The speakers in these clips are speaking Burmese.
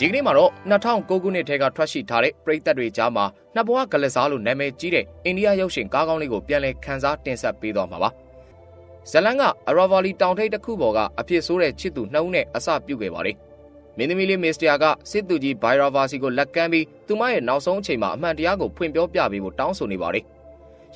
ဒီကနေ့မှာတော့2009ခုနှစ်ထဲကထွက်ရှိထားတဲ့ပရိသတ်တွေကြားမှာနှစ်ဘဝကလစားလို့နာမည်ကြီးတဲ့အိန္ဒိယရုပ်ရှင်ကားကောင်းလေးကိုပြန်လည်ခန်းစားတင်ဆက်ပေးသွားမှာပါဇလန်ကအရာဗာလီတောင်ထိပ်တစ်ခုပေါ်ကအဖြစ်ဆိုးတဲ့ချစ်သူနှစ်ဦးနဲ့အစပြုခဲ့ပါတယ်မင်းသမီးလေးမစ္စတယာကစစ်သူကြီးဘိုင်ရာဗာစီကိုလက်ကမ်းပြီးသူမရဲ့နောက်ဆုံးအချိန်မှာအမှန်တရားကိုဖွင့်ပြောပြပေးဖို့တောင်းဆိုနေပါတယ်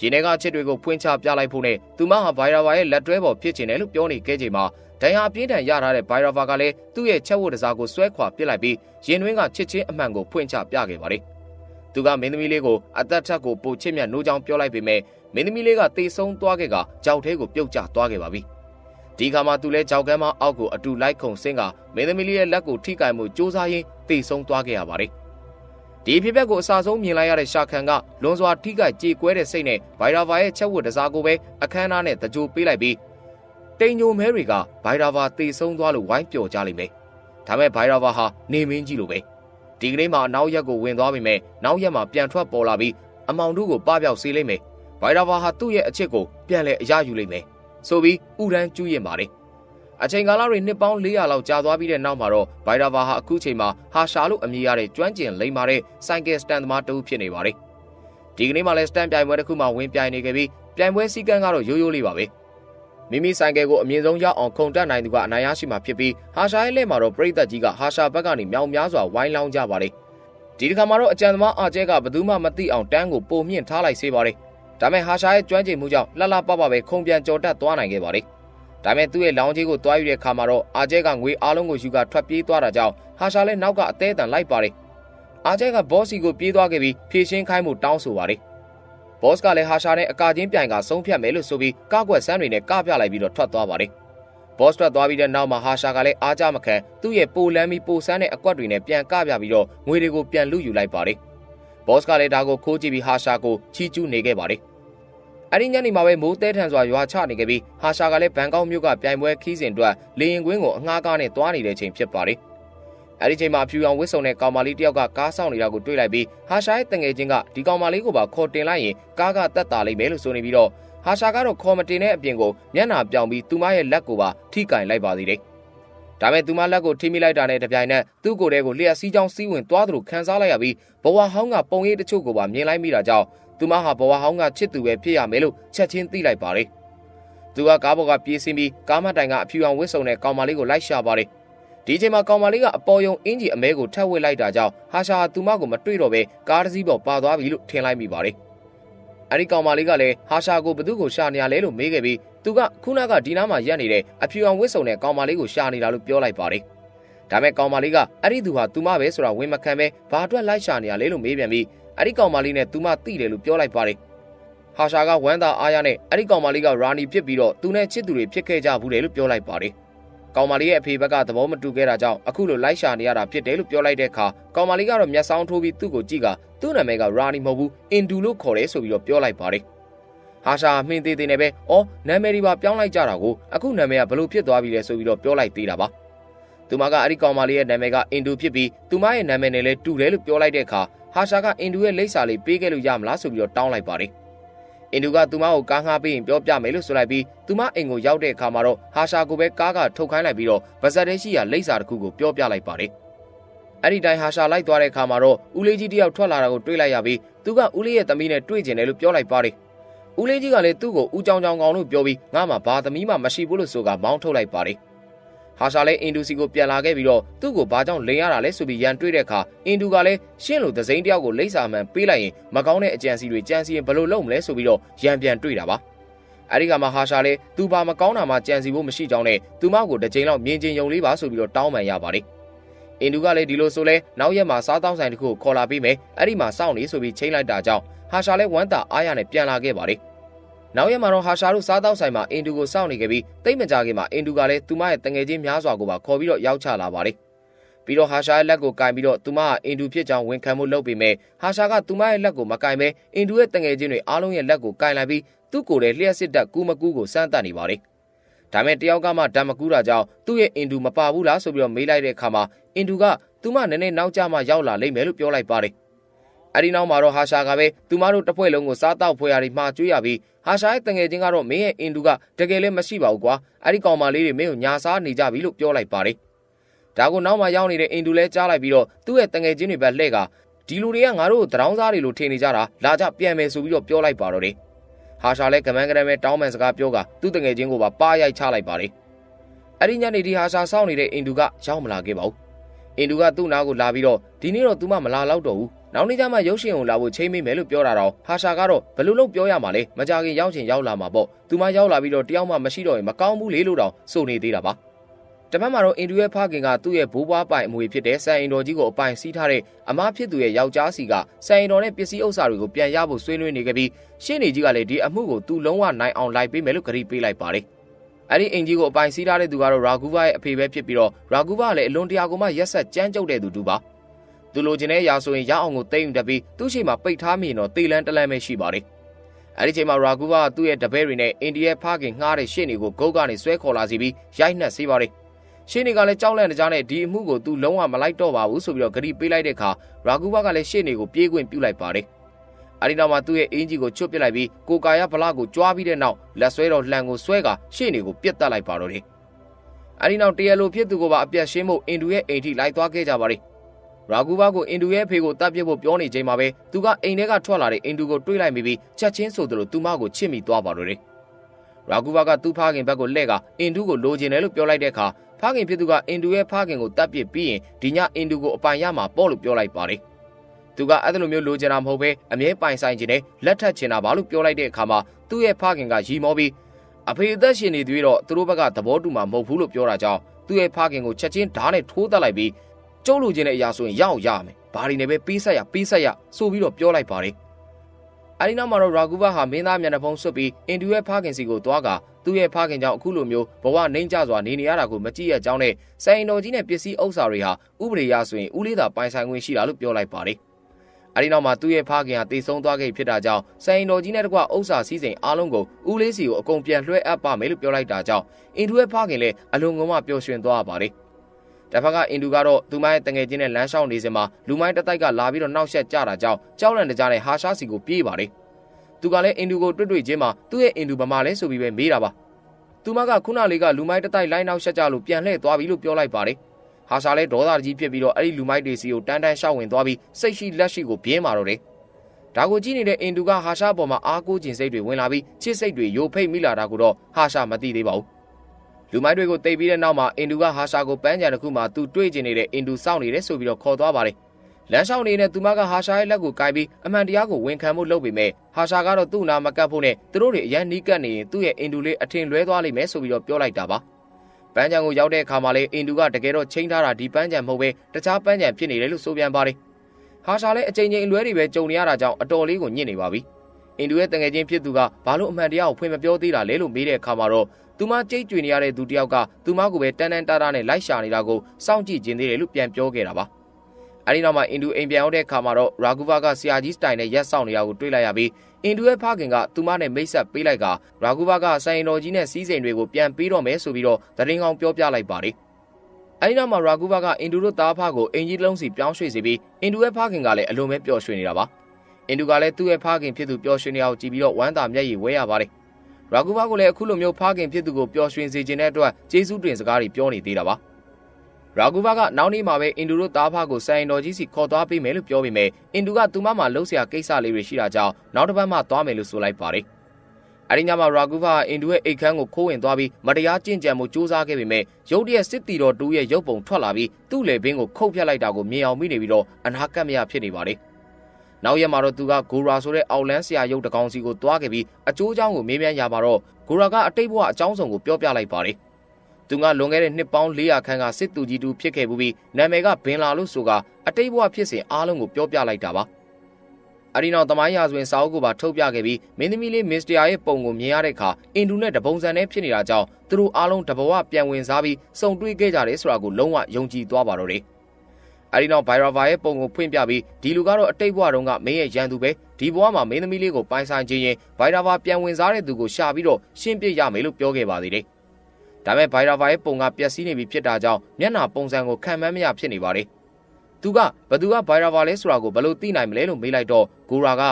ရင်းထဲကချစ်တွေကိုဖွင့်ချပြလိုက်ဖို့နဲ့သူမဟာဘိုင်ရာဗာရဲ့လက်တွဲပေါ်ဖြစ်ချင်တယ်လို့ပြောနေခဲ့ချိန်မှာ ဒဏ်ရာအပြင်းထန်ရထားတဲ့ဘိုင်ရာဗာကလည်းသူ့ရဲ့ချက်ဝတ်တစားကိုဆွဲခွာပစ်လိုက်ပြီးရင်တွင်းကချစ်ချင်းအမှန်ကိုဖွင့်ချပြခဲ့ပါတယ်။သူကမင်းသမီးလေးကိုအသက်ထက်ကိုပိုချစ်မြတ်နိုးကြောင်ပြောလိုက်ပေမဲ့မင်းသမီးလေးကတေဆုံးသွားခဲ့ကကြောက်သေးကိုပြုတ်ကျသွားခဲ့ပါပြီ။ဒီခါမှသူလဲကြောက်ကမ်းမအောက်ကိုအတူလိုက်ခုန်ဆင်းကမင်းသမီးလေးရဲ့လက်ကိုထိကင်မှုစ조사ရင်းတေဆုံးသွားခဲ့ရပါတယ်။ဒီဖြစ်ပျက်ကိုအစာဆုံးမြင်လိုက်ရတဲ့ရှာခန်ကလွန်စွာထိကကြေကွဲတဲ့စိတ်နဲ့ဗိုင်ရာဗာရဲ့ချက်ဝတ်တစားကိုပဲအခမ်းအနားနဲ့တကြိုပေးလိုက်ပြီး တိန်ညိုမဲတွေကဘိုင်ရာဗာတေဆုံးသွားလို့ဝိုင်းပျော်ကြလိမ့်မယ်။ဒါမဲ့ဘိုင်ရာဗာဟာနေမင်းကြီးလိုပဲဒီကနေ့မှနောက်ရက်ကိုဝင်သွားပြီမဲ့နောက်ရက်မှပြန်ထွက်ပေါ်လာပြီးအမောင်တို့ကိုပပျောက်စေလိမ့်မယ်။ဘိုင်ရာဗာဟာသူ့ရဲ့အချစ်ကိုပြန်လဲအရယူလိမ့်မယ်။ဆိုပြီးဥရန်ကျူးရင်ပါတယ်။အချိန်ကာလတွေနှစ်ပေါင်း400လောက်ကြာသွားပြီးတဲ့နောက်မှာတော့ဘိုင်ရာဗာဟာအခုချိန်မှာဟာရှာလို့အမည်ရတဲ့ကျွမ်းကျင်လိမ့်မာတဲ့ဆိုင်ကယ်စတန်သမားတူဖြစ်နေပါတယ်။ဒီကနေ့မှလည်းစတန်ပြိုင်ပွဲတစ်ခုမှဝင်ပြိုင်နေခဲ့ပြီးပြိုင်ပွဲစည်းကမ်းကတော့ရိုးရိုးလေးပါပဲ။ မိမိဆိုင်ကယ်ကိုအမြင့်ဆုံးရောက်အောင်ခုန်တက်နိုင်သူကအနိုင်ရရှိမှာဖြစ်ပြီးဟာရှာရဲ့လက်မှာတော့ပရိသတ်ကြီးကဟာရှာဘက်ကနေမြောင်များစွာဝိုင်းလောင်းကြပါတယ်ဒီတစ်ခါမှာတော့အကြံသမားအာကျဲကဘယ်သူမှမသိအောင်တန်းကိုပုံမြင့်ထားလိုက်စေပါတယ်ဒါမဲ့ဟာရှာရဲ့ကျွမ်းကျင်မှုကြောင့်လှလှပပပဲခုံပြန်ကြော်တက်သွားနိုင်ခဲ့ပါတယ်ဒါမဲ့သူ့ရဲ့လောင်းကြီးကိုတွားယူတဲ့အခါမှာတော့အာကျဲကငွေအားလုံးကိုယူကထွက်ပြေးသွားတာကြောင့်ဟာရှာလည်းနောက်ကအသေးအံလိုက်ပါတယ်အာကျဲကဘော့စီကိုပြေးသွားခဲ့ပြီးဖြည့်ရှင်းခိုင်းမှုတောင်းဆိုပါတယ် ဘော့စ်ကလည်းဟာရှာနဲ့အကာချင်းပြိုင်ကဆုံးဖြတ်မယ်လို့ဆိုပြီးကားကွက်ဆန်းတွေနဲ့ကပြလိုက်ပြီးတော့ထွက်သွားပါတယ်။ဘော့စ်ထွက်သွားပြီးတဲ့နောက်မှာဟာရှာကလည်းအားကြမခံသူ့ရဲ့ပိုလန်းပြီးပိုဆန်းတဲ့အကွက်တွေနဲ့ပြန်ကပြပြီးတော့ငွေတွေကိုပြန်လူယူလိုက်ပါတယ်။ဘော့စ်ကလည်းဒါကိုခိုးကြည့်ပြီးဟာရှာကိုချီကျူးနေခဲ့ပါတယ်။အဲ့ဒီညနေမှာပဲမိုးတဲထန်စွာရွာချနေခဲ့ပြီးဟာရှာကလည်းဘန်ကောက်မြို့ကပြိုင်ပွဲခီးစဉ်အတွက်လေရင်ကွင်းကိုအငှားကားနဲ့သွားနေတဲ့ချိန်ဖြစ်ပါတယ်။ အဲ့ဒီချိန်မှာဖြူအောင်ဝစ်စုံတဲ့ကောင်မလေးတယောက်ကကားဆောင်နေတာကိုတွေ့လိုက်ပြီးဟာရှာရဲ့တငယ်ချင်းကဒီကောင်မလေးကိုပါခေါ်တင်လိုက်ရင်ကားကတက်တာလိမ့်မယ်လို့ဆိုနေပြီးတော့ဟာရှာကတော့ခေါ်မတင်တဲ့အပြင်ကိုမျက်နှာပြောင်ပြီးသူမရဲ့လက်ကိုပါထိကင်လိုက်ပါသေးတယ်။ဒါမဲ့သူမလက်ကိုထိမိလိုက်တာနဲ့တပြိုင်နက်သူ့ကိုယ်ထဲကိုလျှက်စီးချောင်းစီးဝင်သွားသလိုခံစားလိုက်ရပြီးဘဝဟောင်းကပုံရိပ်တချို့ကိုပါမြင်လိုက်မိတာကြောင့်သူမဟာဘဝဟောင်းကချစ်သူပဲဖြစ်ရမယ်လို့ချက်ချင်းသိလိုက်ပါတယ်။သူကကားပေါ်ကပြေးဆင်းပြီးကားမတိုင်ကအဖြူအောင်ဝစ်စုံတဲ့ကောင်မလေးကိုလိုက်ရှာပါတယ်။ ဒီချိန်မှာကောင်မလေးကအပေါ်ယုံအင်ဂျီအမဲကိုထပ်ဝစ်လိုက်တာကြောင့်ဟာရှာသူမကိုမတွေ့တော့ပဲကားတစ်စီးပေါ်ပါသွားပြီလို့ထင်လိုက်မိပါတယ်။အဲဒီကောင်မလေးကလည်းဟာရှာကိုဘသူ့ကိုရှာနေရလဲလို့မေးခဲ့ပြီးသူကခုနကဒီနားမှာရက်နေတဲ့အဖြူအောင်ဝစ်စုံတဲ့ကောင်မလေးကိုရှာနေတာလို့ပြောလိုက်ပါတယ်။ဒါမဲ့ကောင်မလေးကအဲ့ဒီသူဟာသူမပဲဆိုတာဝင်မခံပဲဘာအတွက်လိုက်ရှာနေရလဲလို့မေးပြန်ပြီးအဲ့ဒီကောင်မလေးနဲ့သူမသိတယ်လို့ပြောလိုက်ပါတယ်။ဟာရှာကဝမ်းသာအားရနဲ့အဲ့ဒီကောင်မလေးကရာနီဖြစ်ပြီးတော့သူနဲ့ချစ်သူတွေဖြစ်ခဲ့ကြဘူးတယ်လို့ပြောလိုက်ပါတယ်။ ကောင်မလေးရဲ့အဖေဘက်ကသဘောမတူခဲ့တာကြောင့်အခုလိုလိုက်ရှာနေရတာဖြစ်တယ်လို့ပြောလိုက်တဲ့အခါကောင်မလေးကတော့မျက်စောင်းထိုးပြီးသူ့ကိုကြည့်ကသူ့နာမည်ကရာနီမဟုတ်ဘူးအင်ဒူလို့ခေါ်တယ်ဆိုပြီးတော့ပြောလိုက်ပါတယ်ဟာရှာမှင်းသေးသေးနဲ့ပဲအော်နာမည်ဒီပါပြောင်းလိုက်ကြတာကိုအခုနာမည်ကဘလို့ဖြစ်သွားပြီလဲဆိုပြီးတော့ပြောလိုက်သေးတာပါသူမကအဲ့ဒီကောင်မလေးရဲ့နာမည်ကအင်ဒူဖြစ်ပြီးသူမရဲ့နာမည်နဲ့လည်းတူတယ်လို့ပြောလိုက်တဲ့အခါဟာရှာကအင်ဒူရဲ့လိပ်စာလေးပေးခဲ့လို့ရမလားဆိုပြီးတော့တောင်းလိုက်ပါတယ် အင်ဒူကသူမကိုကားငှားပေးရင်ပြောပြမယ်လို့ဆိုလိုက်ပြီးသူမအိမ်ကိုရောက်တဲ့အခါမှာတော့ဟာရှာကိုပဲကားကထုတ်ခိုင်းလိုက်ပြီးတော့ဗဇက်ထဲရှိရာလိပ်စာတစ်ခုကိုပြောပြလိုက်ပါတယ်။အဲ့ဒီတိုင်းဟာရှာလိုက်သွားတဲ့အခါမှာတော့ဦးလေးကြီးတယောက်ထွက်လာတာကိုတွေ့လိုက်ရပြီးသူကဦးလေးရဲ့သမီးနဲ့တွေ့ကျင်တယ်လို့ပြောလိုက်ပါတယ်။ဦးလေးကြီးကလည်းသူ့ကိုဦးကြောင်ကြောင်ကောင်လို့ပြောပြီးငါမှဘာသမီးမှမရှိဘူးလို့ဆိုကမောင်းထုတ်လိုက်ပါတယ်။ ဟာရှာလည်းအင်ဒူစီကိုပြန်လာခဲ့ပြီးတော့သူ့ကိုဘာကြောင့်လိန်ရတာလဲဆိုပြီးရန်တွေ့တဲ့အခါအင်ဒူကလည်းရှင်းလို့သစိမ်းတယောက်ကိုလိမ့်စာမှန်ပေးလိုက်ရင်မကောင်းတဲ့အကြံစီတွေကြံစီရင်ဘယ်လိုလုပ်မလဲဆိုပြီးတော့ရန်ပြန်တွေ့တာပါအဲဒီကမှဟာရှာလည်းသူဘာမကောင်းတာမှကြံစီဖို့မရှိကြောင်းနဲ့သူမကိုတစ်ချိန်လောက်မြင်ချင်းယုံလေးပါဆိုပြီးတော့တောင်းပန်ရပါတယ်အင်ဒူကလည်းဒီလိုဆိုလဲနောက်ရက်မှာစားတောင်းဆိုင်တစ်ခုကိုခေါ်လာပြီးမယ်အဲ့ဒီမှာစောင့်နေဆိုပြီးချိန်လိုက်တာကြောင့်ဟာရှာလည်းဝမ်းသာအားရနဲ့ပြန်လာခဲ့ပါတယ် နောက်ရက်မှာတော့ဟာရှာတို့စားတောက်ဆိုင်မှာအင်ဒူကိုစောင့်နေခဲ့ပြီးတိတ်မကြခင်မှာအင်ဒူကလည်းသူမရဲ့တငယ်ချင်းများစွာကိုပါခေါ်ပြီးတော့ရောက်ချလာပါတယ်။ပြီးတော့ဟာရှာရဲ့လက်ကိုကင်ပြီးတော့သူမကအင်ဒူဖြစ်ကြောင်းဝန်ခံမှုလုပ်ပေမဲ့ဟာရှာကသူမရဲ့လက်ကိုမကင်ပဲအင်ဒူရဲ့တငယ်ချင်းတွေအားလုံးရဲ့လက်ကိုကင်လိုက်ပြီးသူ့ကိုယ်လည်းလျှက်စစ်တက်ကူးမကူးကိုစမ်းသပ်နေပါတယ်။ဒါမဲ့တယောက်ကမှဓာတ်မကူးတာကြောင့်သူ့ရဲ့အင်ဒူမပါဘူးလားဆိုပြီးတော့မေးလိုက်တဲ့အခါမှာအင်ဒူကသူမနည်းနည်းနောက်ကျမှရောက်လာလိမ့်မယ်လို့ပြောလိုက်ပါတယ်။ အဲဒီနောက်မှာတော့ဟာရှာကပဲသူမတို့တစ်ဖွဲ့လုံးကိုစားတောက်ဖွဲ့ရပြီးမှာကျွေးရပြီးဟာရှာရဲ့တငယ်ချင်းကတော့မင်းရဲ့အင်ဒူကတကယ်လည်းမရှိပါဘူးကွာအဲ့ဒီကောင်မလေးတွေမင်းကိုညာစားနေကြပြီလို့ပြောလိုက်ပါတယ်ဒါဒါကိုနောက်မှရောက်နေတဲ့အိန္ဒူလဲကြားလိုက်ပြီးတော့သူ့ရဲ့တငယ်ချင်းတွေပဲလှဲ့ကဒီလူတွေကငါတို့ကိုတရောင်းစားတွေလို့ထင်နေကြတာလာကြပြန်မယ်ဆိုပြီးတော့ပြောလိုက်ပါတော့တယ်ဟာရှာလဲကမန်းကရမဲတောင်းပန်စကားပြောကသူ့တငယ်ချင်းကိုပါပါရိုက်ချလိုက်ပါတယ်အဲ့ဒီညနေဒီဟာရှာစောင့်နေတဲ့အိန္ဒူကရောက်မလာခဲ့ပါဘူးအိန္ဒူကသူ့နားကိုလာပြီးတော့ဒီနေ့တော့ तू မမလာတော့တော့ဘူး နောက်နေ့ကျမှရုပ်ရှင်ကိုလာဖို့ချိန်မိမယ်လို့ပြောတာတော့ဟာရှာကတော့ဘယ်လိုလုပ်ပြောရမှာလဲမကြခင်ရောက်ချင်ရောက်လာမှာပေါ့သူမရောက်လာပြီးတော့တယောက်မှမရှိတော့ရင်မကောင်းဘူးလေလို့တော့စိုးနေသေးတာပါတပတ်မှာတော့အင်ဒူရဲ့ဖခင်ကသူ့ရဲ့ဘိုးဘွားပိုင်အမွေဖြစ်တဲ့ဆန်အင်တော်ကြီးကိုအပိုင်စီးထားတဲ့အမားဖြစ်သူရဲ့ယောက်ျားစီကဆန်အင်တော်နဲ့ပစ္စည်းဥစ္စာတွေကိုပြန်ရဖို့ဆွေးနွေးနေခဲ့ပြီးရှင်းနေကြီးကလည်းဒီအမှုကိုသူလုံးဝနိုင်အောင်လိုက်ပေးမယ်လို့ကတိပေးလိုက်ပါတယ်အဲ့ဒီအင်ကြီးကိုအပိုင်စီးထားတဲ့သူကတော့ရာဂူဗာရဲ့အဖေပဲဖြစ်ပြီးတော့ရာဂူဗာကလည်းအလွန်တရာကိုမှရက်ဆက်ကြမ်းကြုတ်တဲ့သူတူပါ သူလိုချင်တဲ့ຢာဆိုရင်ရအောင်ကိုတိမ့်ယူတတ်ပြီးသူ့ရှိမှပိတ်ထားမိရင်တော့တေလန်းတလန်းပဲရှိပါတယ်အဲ့ဒီချိန်မှာရာဂူဗာကသူ့ရဲ့တပည့်တွေနဲ့အိန္ဒိယဖခင်ငှားတဲ့ရှင်းတွေကိုဂုတ်ကနေဆွဲခေါ်လာစီပြီးရိုက်နှက်စေပါတယ်ရှင်းတွေကလည်းကြောက်လန့်ကြတဲ့ဒီအမှုကိုသူလုံးဝမလိုက်တော့ပါဘူးဆိုပြီးတော့ဂရီပေးလိုက်တဲ့အခါရာဂူဗာကလည်းရှင်းတွေကိုပြေးခွင့်ပြုလိုက်ပါတယ်အဲဒီနောက်မှာသူ့ရဲ့အင်ဂျီကိုချွတ်ပစ်လိုက်ပြီးကိုကာယဗလာကိုကြွားပြီးတဲ့နောက်လက်ဆွဲတော်လှန်ကိုဆွဲကာရှင်းတွေကိုပြစ်တက်လိုက်ပါတော့တယ်အဲဒီနောက်တရလိုဖြစ်သူကိုပါအပြတ်ရှင်းဖို့အင်ဒူရဲ့အိမ်ထိလိုက်သွားခဲ့ကြပါတယ် ရာဂူဘာကိုအင်ဒူရဲ့ဖေကိုတပ်ပစ်ဖို့ပြောနေချိန်မှာပဲသူကအိမ်ထဲကထွက်လာတဲ့အင်ဒူကိုတွေးလိုက်မိပြီးချက်ချင်းဆိုသလိုသူမကိုချစ်မိသွားပါတော့တယ်ရာဂူဘာကသူ့ဖခင်ဘက်ကိုလှည့်ကအင်ဒူကိုလိုချင်တယ်လို့ပြောလိုက်တဲ့အခါဖခင်ဖြစ်သူကအင်ဒူရဲ့ဖခင်ကိုတပ်ပစ်ပြီးရင်ဒီညအင်ဒူကိုအပိုင်ရမှာပေါ့လို့ပြောလိုက်ပါတယ်သူကအဲ့လိုမျိုးလိုချင်တာမဟုတ်ဘဲအမြဲပိုင်ဆိုင်ခြင်းနဲ့လက်ထပ်ချင်တာပါလို့ပြောလိုက်တဲ့အခါမှာသူ့ရဲ့ဖခင်ကရီမောပြီးအဖေအသက်ရှင်နေသေးတော့သူတို့ဘက်ကသဘောတူမှာမဟုတ်ဘူးလို့ပြောတာကြောင့်သူ့ရဲ့ဖခင်ကိုချက်ချင်းဓာတ်နဲ့ထိုးတက်လိုက်ပြီး ကျုပ်လူချင်းတဲ့အရာဆိုရင်ရအောင်ရမယ်။ဘာတွေနဲ့ပဲပေးဆက်ရပေးဆက်ရဆိုပြီးတော့ပြောလိုက်ပါတယ်။အဲဒီနောက်မှာတော့ရာဂူဘဟာမင်းသားမျက်နှာဖုံးဆွတ်ပြီးအင်ဒူရဲ့ဖခင်စီကိုသွားကသူ့ရဲ့ဖခင်ကြောင့်အခုလိုမျိုးဘဝနှိမ့်ကျစွာနေနေရတာကိုမကြည့်ရကြောင်းနဲ့စိုင်တော်ကြီးနဲ့ပစ္စည်းဥစ္စာတွေဟာဥပဒေရဆိုရင်ဦးလေးသာပိုင်ဆိုင်ခွင့်ရှိတာလို့ပြောလိုက်ပါတယ်။အဲဒီနောက်မှာသူ့ရဲ့ဖခင်ဟာတည်ဆုံးသွားခဲ့ဖြစ်တာကြောင့်စိုင်တော်ကြီးနဲ့တကွဥစ္စာစည်းစိမ်အားလုံးကိုဦးလေးစီကိုအကုန်ပြန်လွှဲအပ်ပါမယ်လို့ပြောလိုက်တာကြောင့်အင်ဒူရဲ့ဖခင်လည်းအလွန်ငုံမှပျော်ရွှင်သွားပါတယ်။ တစ်ဖက်ကအင်ဒူကတော့သူမရဲ့တငယ်ချင်းနဲ့လမ်းလျှောက်နေစဉ်မှာလူမိုင်းတစ်တိုက်ကလာပြီးတော့နှောက်ယှက်ကြတာကြောင့်ကြောက်လန့်တကြားနဲ့ဟာရှာစီကိုပြေးပါတယ်။သူကလည်းအင်ဒူကိုတွေ့တွေ့ချင်းမှာသူ့ရဲ့အင်ဒူဗမာလဲဆိုပြီးပဲမေးတာပါ။သူမကခုနလေးကလူမိုင်းတစ်တိုက်လိုင်းနှောက်ယှက်ကြလို့ပြန်လှည့်သွားပြီလို့ပြောလိုက်ပါတယ်။ဟာရှာလဲဒေါသကြီးဖြစ်ပြီးတော့အဲ့ဒီလူမိုက်တွေစီကိုတန်းတန်းရှောက်ဝင်သွားပြီးစိတ်ရှိလက်ရှိကိုပြင်းမာတော့တယ်။ဒါကိုကြည့်နေတဲ့အင်ဒူကဟာရှာပေါ်မှာအားကိုးခြင်းစိတ်တွေဝင်လာပြီးချစ်စိတ်တွေယိုဖိတ်မိလာတာကိုတော့ဟာရှာမသိသေးပါဘူး။ လူမိုက်တွေကိုတိတ်ပြီးတဲ့နောက်မှာအင်ဒူကဟာရှာကိုပန်းကြံတစ်ခုမှသူတွေ့ကျင်နေတဲ့အင်ဒူစောင့်နေတယ်ဆိုပြီးတော့ခေါ်သွားပါတယ်။လမ်းလျှောက်နေတဲ့သူမကဟာရှာရဲ့လက်ကိုကိုင်ပြီးအမှန်တရားကိုဝန်ခံမှုလုပ်ပေမဲ့ဟာရှာကတော့သူ့နာမကပ်ဖို့နဲ့သူတို့တွေအရန်နီးကပ်နေရင်သူ့ရဲ့အင်ဒူလေးအထင်လွဲသွားလိမ့်မယ်ဆိုပြီးတော့ပြောလိုက်တာပါ။ပန်းကြံကိုရောက်တဲ့အခါမှာလေအင်ဒူကတကယ်တော့ချိန်ထားတာဒီပန်းကြံမဟုတ်ပဲတခြားပန်းကြံဖြစ်နေတယ်လို့ဆိုပြန်ပါတယ်။ဟာရှာလည်းအချိန်ချင်းအလွဲတွေပဲကြုံနေရတာကြောင့်အတော်လေးကိုညစ်နေပါပြီ။အင်ဒူရဲ့တငယ်ချင်းဖြစ်သူကဘာလို့အမှန်တရားကိုဖွင့်မပြောသေးတာလဲလို့မေးတဲ့အခါမှာတော့ သူမကြိတ်ကြွေနေရတဲ့သူတယောက်ကသူမကိုပဲတန်းတန်းတားတားနဲ့လိုက်ရှာနေတာကိုစောင့်ကြည့်ခြင်းသေးတယ်လို့ပြန်ပြောခဲ့တာပါအဲဒီနောက်မှာအင်ဒူအိမ်ပြန်ရောက်တဲ့အခါမှာတော့ရာဂူဗာကဆရာကြီးစတိုင်နဲ့ရက်ဆောင်နေတာကိုတွေ့လိုက်ရပြီးအင်ဒူရဲ့ဖခင်ကသူမနဲ့မိတ်ဆက်ပေးလိုက်ကရာဂူဗာကဆိုင်တော်ကြီးနဲ့စီးစိမ်တွေကိုပြန်ပေးတော့မယ်ဆိုပြီးတော့သတင်းကောင်းပြောပြလိုက်ပါတယ်အဲဒီနောက်မှာရာဂူဗာကအင်ဒူတို့သားဖကိုအင်ကြီးလုံးစီပြောင်းရွှေ့စီပြီးအင်ဒူရဲ့ဖခင်ကလည်းအလွန်ပဲပျော်ရွှင်နေတာပါအင်ဒူကလည်းသူ့ရဲ့ဖခင်ဖြစ်သူပျော်ရွှင်နေအောင်ကြည့်ပြီးတော့ဝမ်းသာမျက်ရည်ဝဲရပါတယ် ရာဂူဘာကိုလည်းအခုလိုမျိုးဖခင်ဖြစ်သူကိုပျော်ရွှင်စေခြင်းတဲ့အတွက်ကျေးဇူးတင်စကားတွေပြောနေသေးတာပါရာဂူဘာကနောက်နေ့မှာပဲအင်ဒူတို့သားဖကိုဆိုင်တော်ကြီးစီခေါ်သွားပေးမယ်လို့ပြောပေမဲ့အင်ဒူကသူမမှာလှုပ်ရှားကိစ္စလေးတွေရှိတာကြောင့်နောက်တစ်ပတ်မှသွားမယ်လို့ဆိုလိုက်ပါတယ်အဲဒီညမှာရာဂူဘာအင်ဒူရဲ့အိတ်ခမ်းကိုခိုးဝင်သွားပြီးမတရားကြင်ကြံမှုစူးစမ်းခဲ့ပေမဲ့ရုတ်တရက်စစ်တီတော်တူရဲ့ရုပ်ပုံထွက်လာပြီးသူ့လေဘင်းကိုခုတ်ဖြတ်လိုက်တာကိုမြင်အောင်မိနေပြီးတော့အနာကပ်မရဖြစ်နေပါတယ် နောက်ရက်မှာတော့သူကဂိုရာဆိုတဲ့အောက်လန်းဆရာရုပ်တကောင်စီကိုတွားခဲ့ပြီးအကျိုးအကြောင်းကိုမေးမြန်းရပါတော့ဂိုရာကအတိတ်ဘဝအကြောင်းစုံကိုပြောပြလိုက်ပါတယ်။သူကလွန်ခဲ့တဲ့နှစ်ပေါင်း400ခန်းကစစ်သူကြီးတူဖြစ်ခဲ့ပြီးနာမည်ကဘင်လာလို့ဆိုကအတိတ်ဘဝဖြစ်စဉ်အားလုံးကိုပြောပြလိုက်တာပါ။အဒီနောက်သမိုင်းရာဇဝင်စာအုပ်ကိုပါထုတ်ပြခဲ့ပြီးမင်းသမီးလေးမစ္စတရာရဲ့ပုံကိုမြင်ရတဲ့အခါအင်ဒူနဲ့တပုံစံနဲ့ဖြစ်နေတာကြောင့်သူတို့အားလုံးတဘဝပြန်ဝင်စားပြီးစုံတွေ့ခဲ့ကြတယ်ဆိုတာကိုလုံးဝယုံကြည်သွားပါတော့တယ်။ အဲဒီနောက်ဘိုင်ရာဗာရဲ့ပုံကိုဖွင့်ပြပြီးဒီလူကတော့အတိတ်ဘဝတုန်းကမင်းရဲ့ရန်သူပဲဒီဘဝမှာမင်းသမီးလေးကိုပိုင်ဆိုင်ခြင်းရင်ဘိုင်ရာဗာပြန်ဝင်စားတဲ့သူကိုရှာပြီးတော့ရှင်းပြရမယ်လို့ပြောခဲ့ပါသေးတယ်။ဒါပေမဲ့ဘိုင်ရာဗာရဲ့ပုံကပျက်စီးနေပြီဖြစ်တာကြောင့်မျက်နှာပုံစံကိုခံမှန်းမရဖြစ်နေပါတယ်။သူကဘသူကဘိုင်ရာဗာလဲဆိုတာကိုဘယ်လိုသိနိုင်မလဲလို့မေးလိုက်တော့ဂိုရာက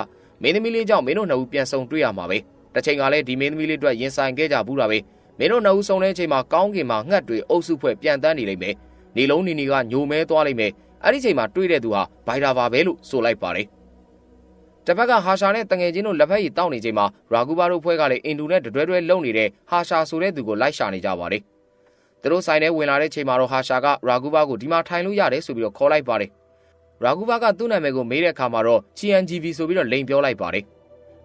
မင်းသမီးလေးကြောင့်မင်းတို့နှစ်ဦးပြန်ဆုံတွေ့ရမှာပဲ။တစ်ချိန်ကလည်းဒီမင်းသမီးလေးအတွက်ရင်ဆိုင်ခဲ့ကြဘူးတာပဲ။မင်းတို့နှစ်ဦးဆုံတဲ့အချိန်မှာကောင်းကင်မှာငှက်တွေအုပ်စုဖွဲ့ပြန်တန်းနေလိမ့်မယ်။နေလုံးနီနီကညိုမဲသွားလိမ့်မယ် အဲ့ဒီချိန်မှာတွေးတဲ့သူဟာဘိုင်ဒါပါပဲလို့ဆိုလိုက်ပါတယ်တစ်ဖက်ကဟာရှာနဲ့တငယ်ချင်းတို့လက်ဖက်ရည်တောက်နေချိန်မှာရာဂူဘာတို့ဖွဲ့ကလည်းအင်ဒူနဲ့တွဲတွဲလုံနေတဲ့ဟာရှာဆိုတဲ့သူကိုလိုက်ရှာနေကြပါတယ်သူတို့ဆိုင်ထဲဝင်လာတဲ့ချိန်မှာတော့ဟာရှာကရာဂူဘာကိုဒီမှာထိုင်လို့ရတယ်ဆိုပြီးတော့ခေါ်လိုက်ပါတယ်ရာဂူဘာကသူ့နာမည်ကိုမေးတဲ့အခါမှာတော့ CNGV ဆိုပြီးတော့လိန်ပြောလိုက်ပါတယ်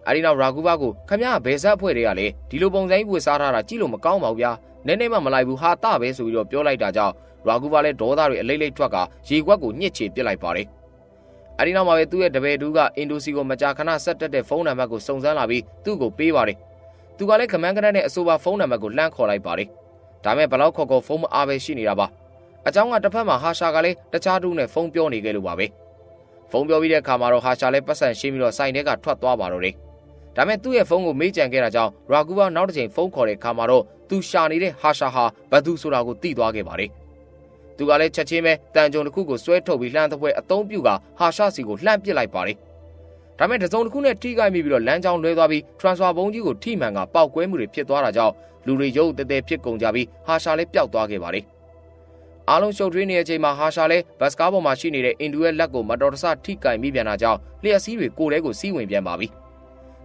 အဲဒီနောက်ရာဂူဘာကိုခမရဘယ်ဆက်ဖွဲ့တွေကလည်းဒီလိုပုံစံကြီးဝတ်စားထားတာကြည့်လို့မကောင်းပါဘူးဗျာနည်းနည်းမှမလိုက်ဘူးဟာတပဲဆိုပြီးတော့ပြောလိုက်တာကြောင့် ရာဂူဗာလည်းဒေါသတွေအလိမ့်လိမ့်ထွက်ကရေခွက်ကိုညှစ်ချေပစ်လိုက်ပါတယ်။အဲဒီနောက်မှာပဲသူ့ရဲ့တပည့်တူးကအင်ဒိုစီကိုမကြာခဏဆက်တက်တဲ့ဖုန်းနံပါတ်ကိုစုံစမ်းလာပြီးသူ့ကိုပေးပါတယ်။သူကလည်းခမန်းကနက်နဲ့အဆိုပါဖုန်းနံပါတ်ကိုလှမ်းခေါ်လိုက်ပါတယ်။ဒါမဲ့ဘလောက်ခေါ်ခေါ်ဖုန်းမအားပဲရှိနေတာပါ။အကြောင်းကတစ်ဖက်မှာဟာရှာကလည်းတခြားတူးနဲ့ဖုန်းပြောနေခဲ့လို့ပါပဲ။ဖုန်းပြောပြီးတဲ့အခါမှာတော့ဟာရှာလည်းပတ်စံရှင်းပြီးတော့စိုင်ထဲကထွက်သွားပါတော့တယ်။ဒါမဲ့သူ့ရဲ့ဖုန်းကိုမေ့ကြံခဲ့တာကြောင့်ရာကူဘာနောက်တစ်ချိန်ဖုန်းခေါ်တဲ့အခါမှာတော့သူရှာနေတဲ့ဟာရှာဟာဘသူဆိုတာကိုသိသွားခဲ့ပါတယ် သူကလည်းချက်ချင်းပဲတန်ကြုံတစ်ခုကိုဆွဲထုတ်ပြီးလှမ်းသပွဲအသုံးပြုကဟာရှာစီကိုလှမ်းပစ်လိုက်ပါတယ်။ဒါမဲ့တစုံတစ်ခုနဲ့ထိခိုက်မိပြီးတော့လမ်းကြောင်းလွဲသွားပြီး transfer ဘုံကြီးကိုထိမှန်ကပောက်ကွဲမှုတွေဖြစ်သွားတာကြောင့်လူတွေရုပ်တဲတဲဖြစ်ကုန်ကြပြီးဟာရှာလည်းပျောက်သွားခဲ့ပါတယ်။အားလုံးရှုပ်ထွေးနေတဲ့အချိန်မှာဟာရှာလည်းဘတ်စကားပေါ်မှာရှိနေတဲ့အင်ဒူရဲ့လက်ကိုမတော်တဆထိကင်မိပြန်တာကြောင့်လျှက်စီးတွေကိုယ်ထဲကိုစီးဝင်ပြန်ပါပြီ။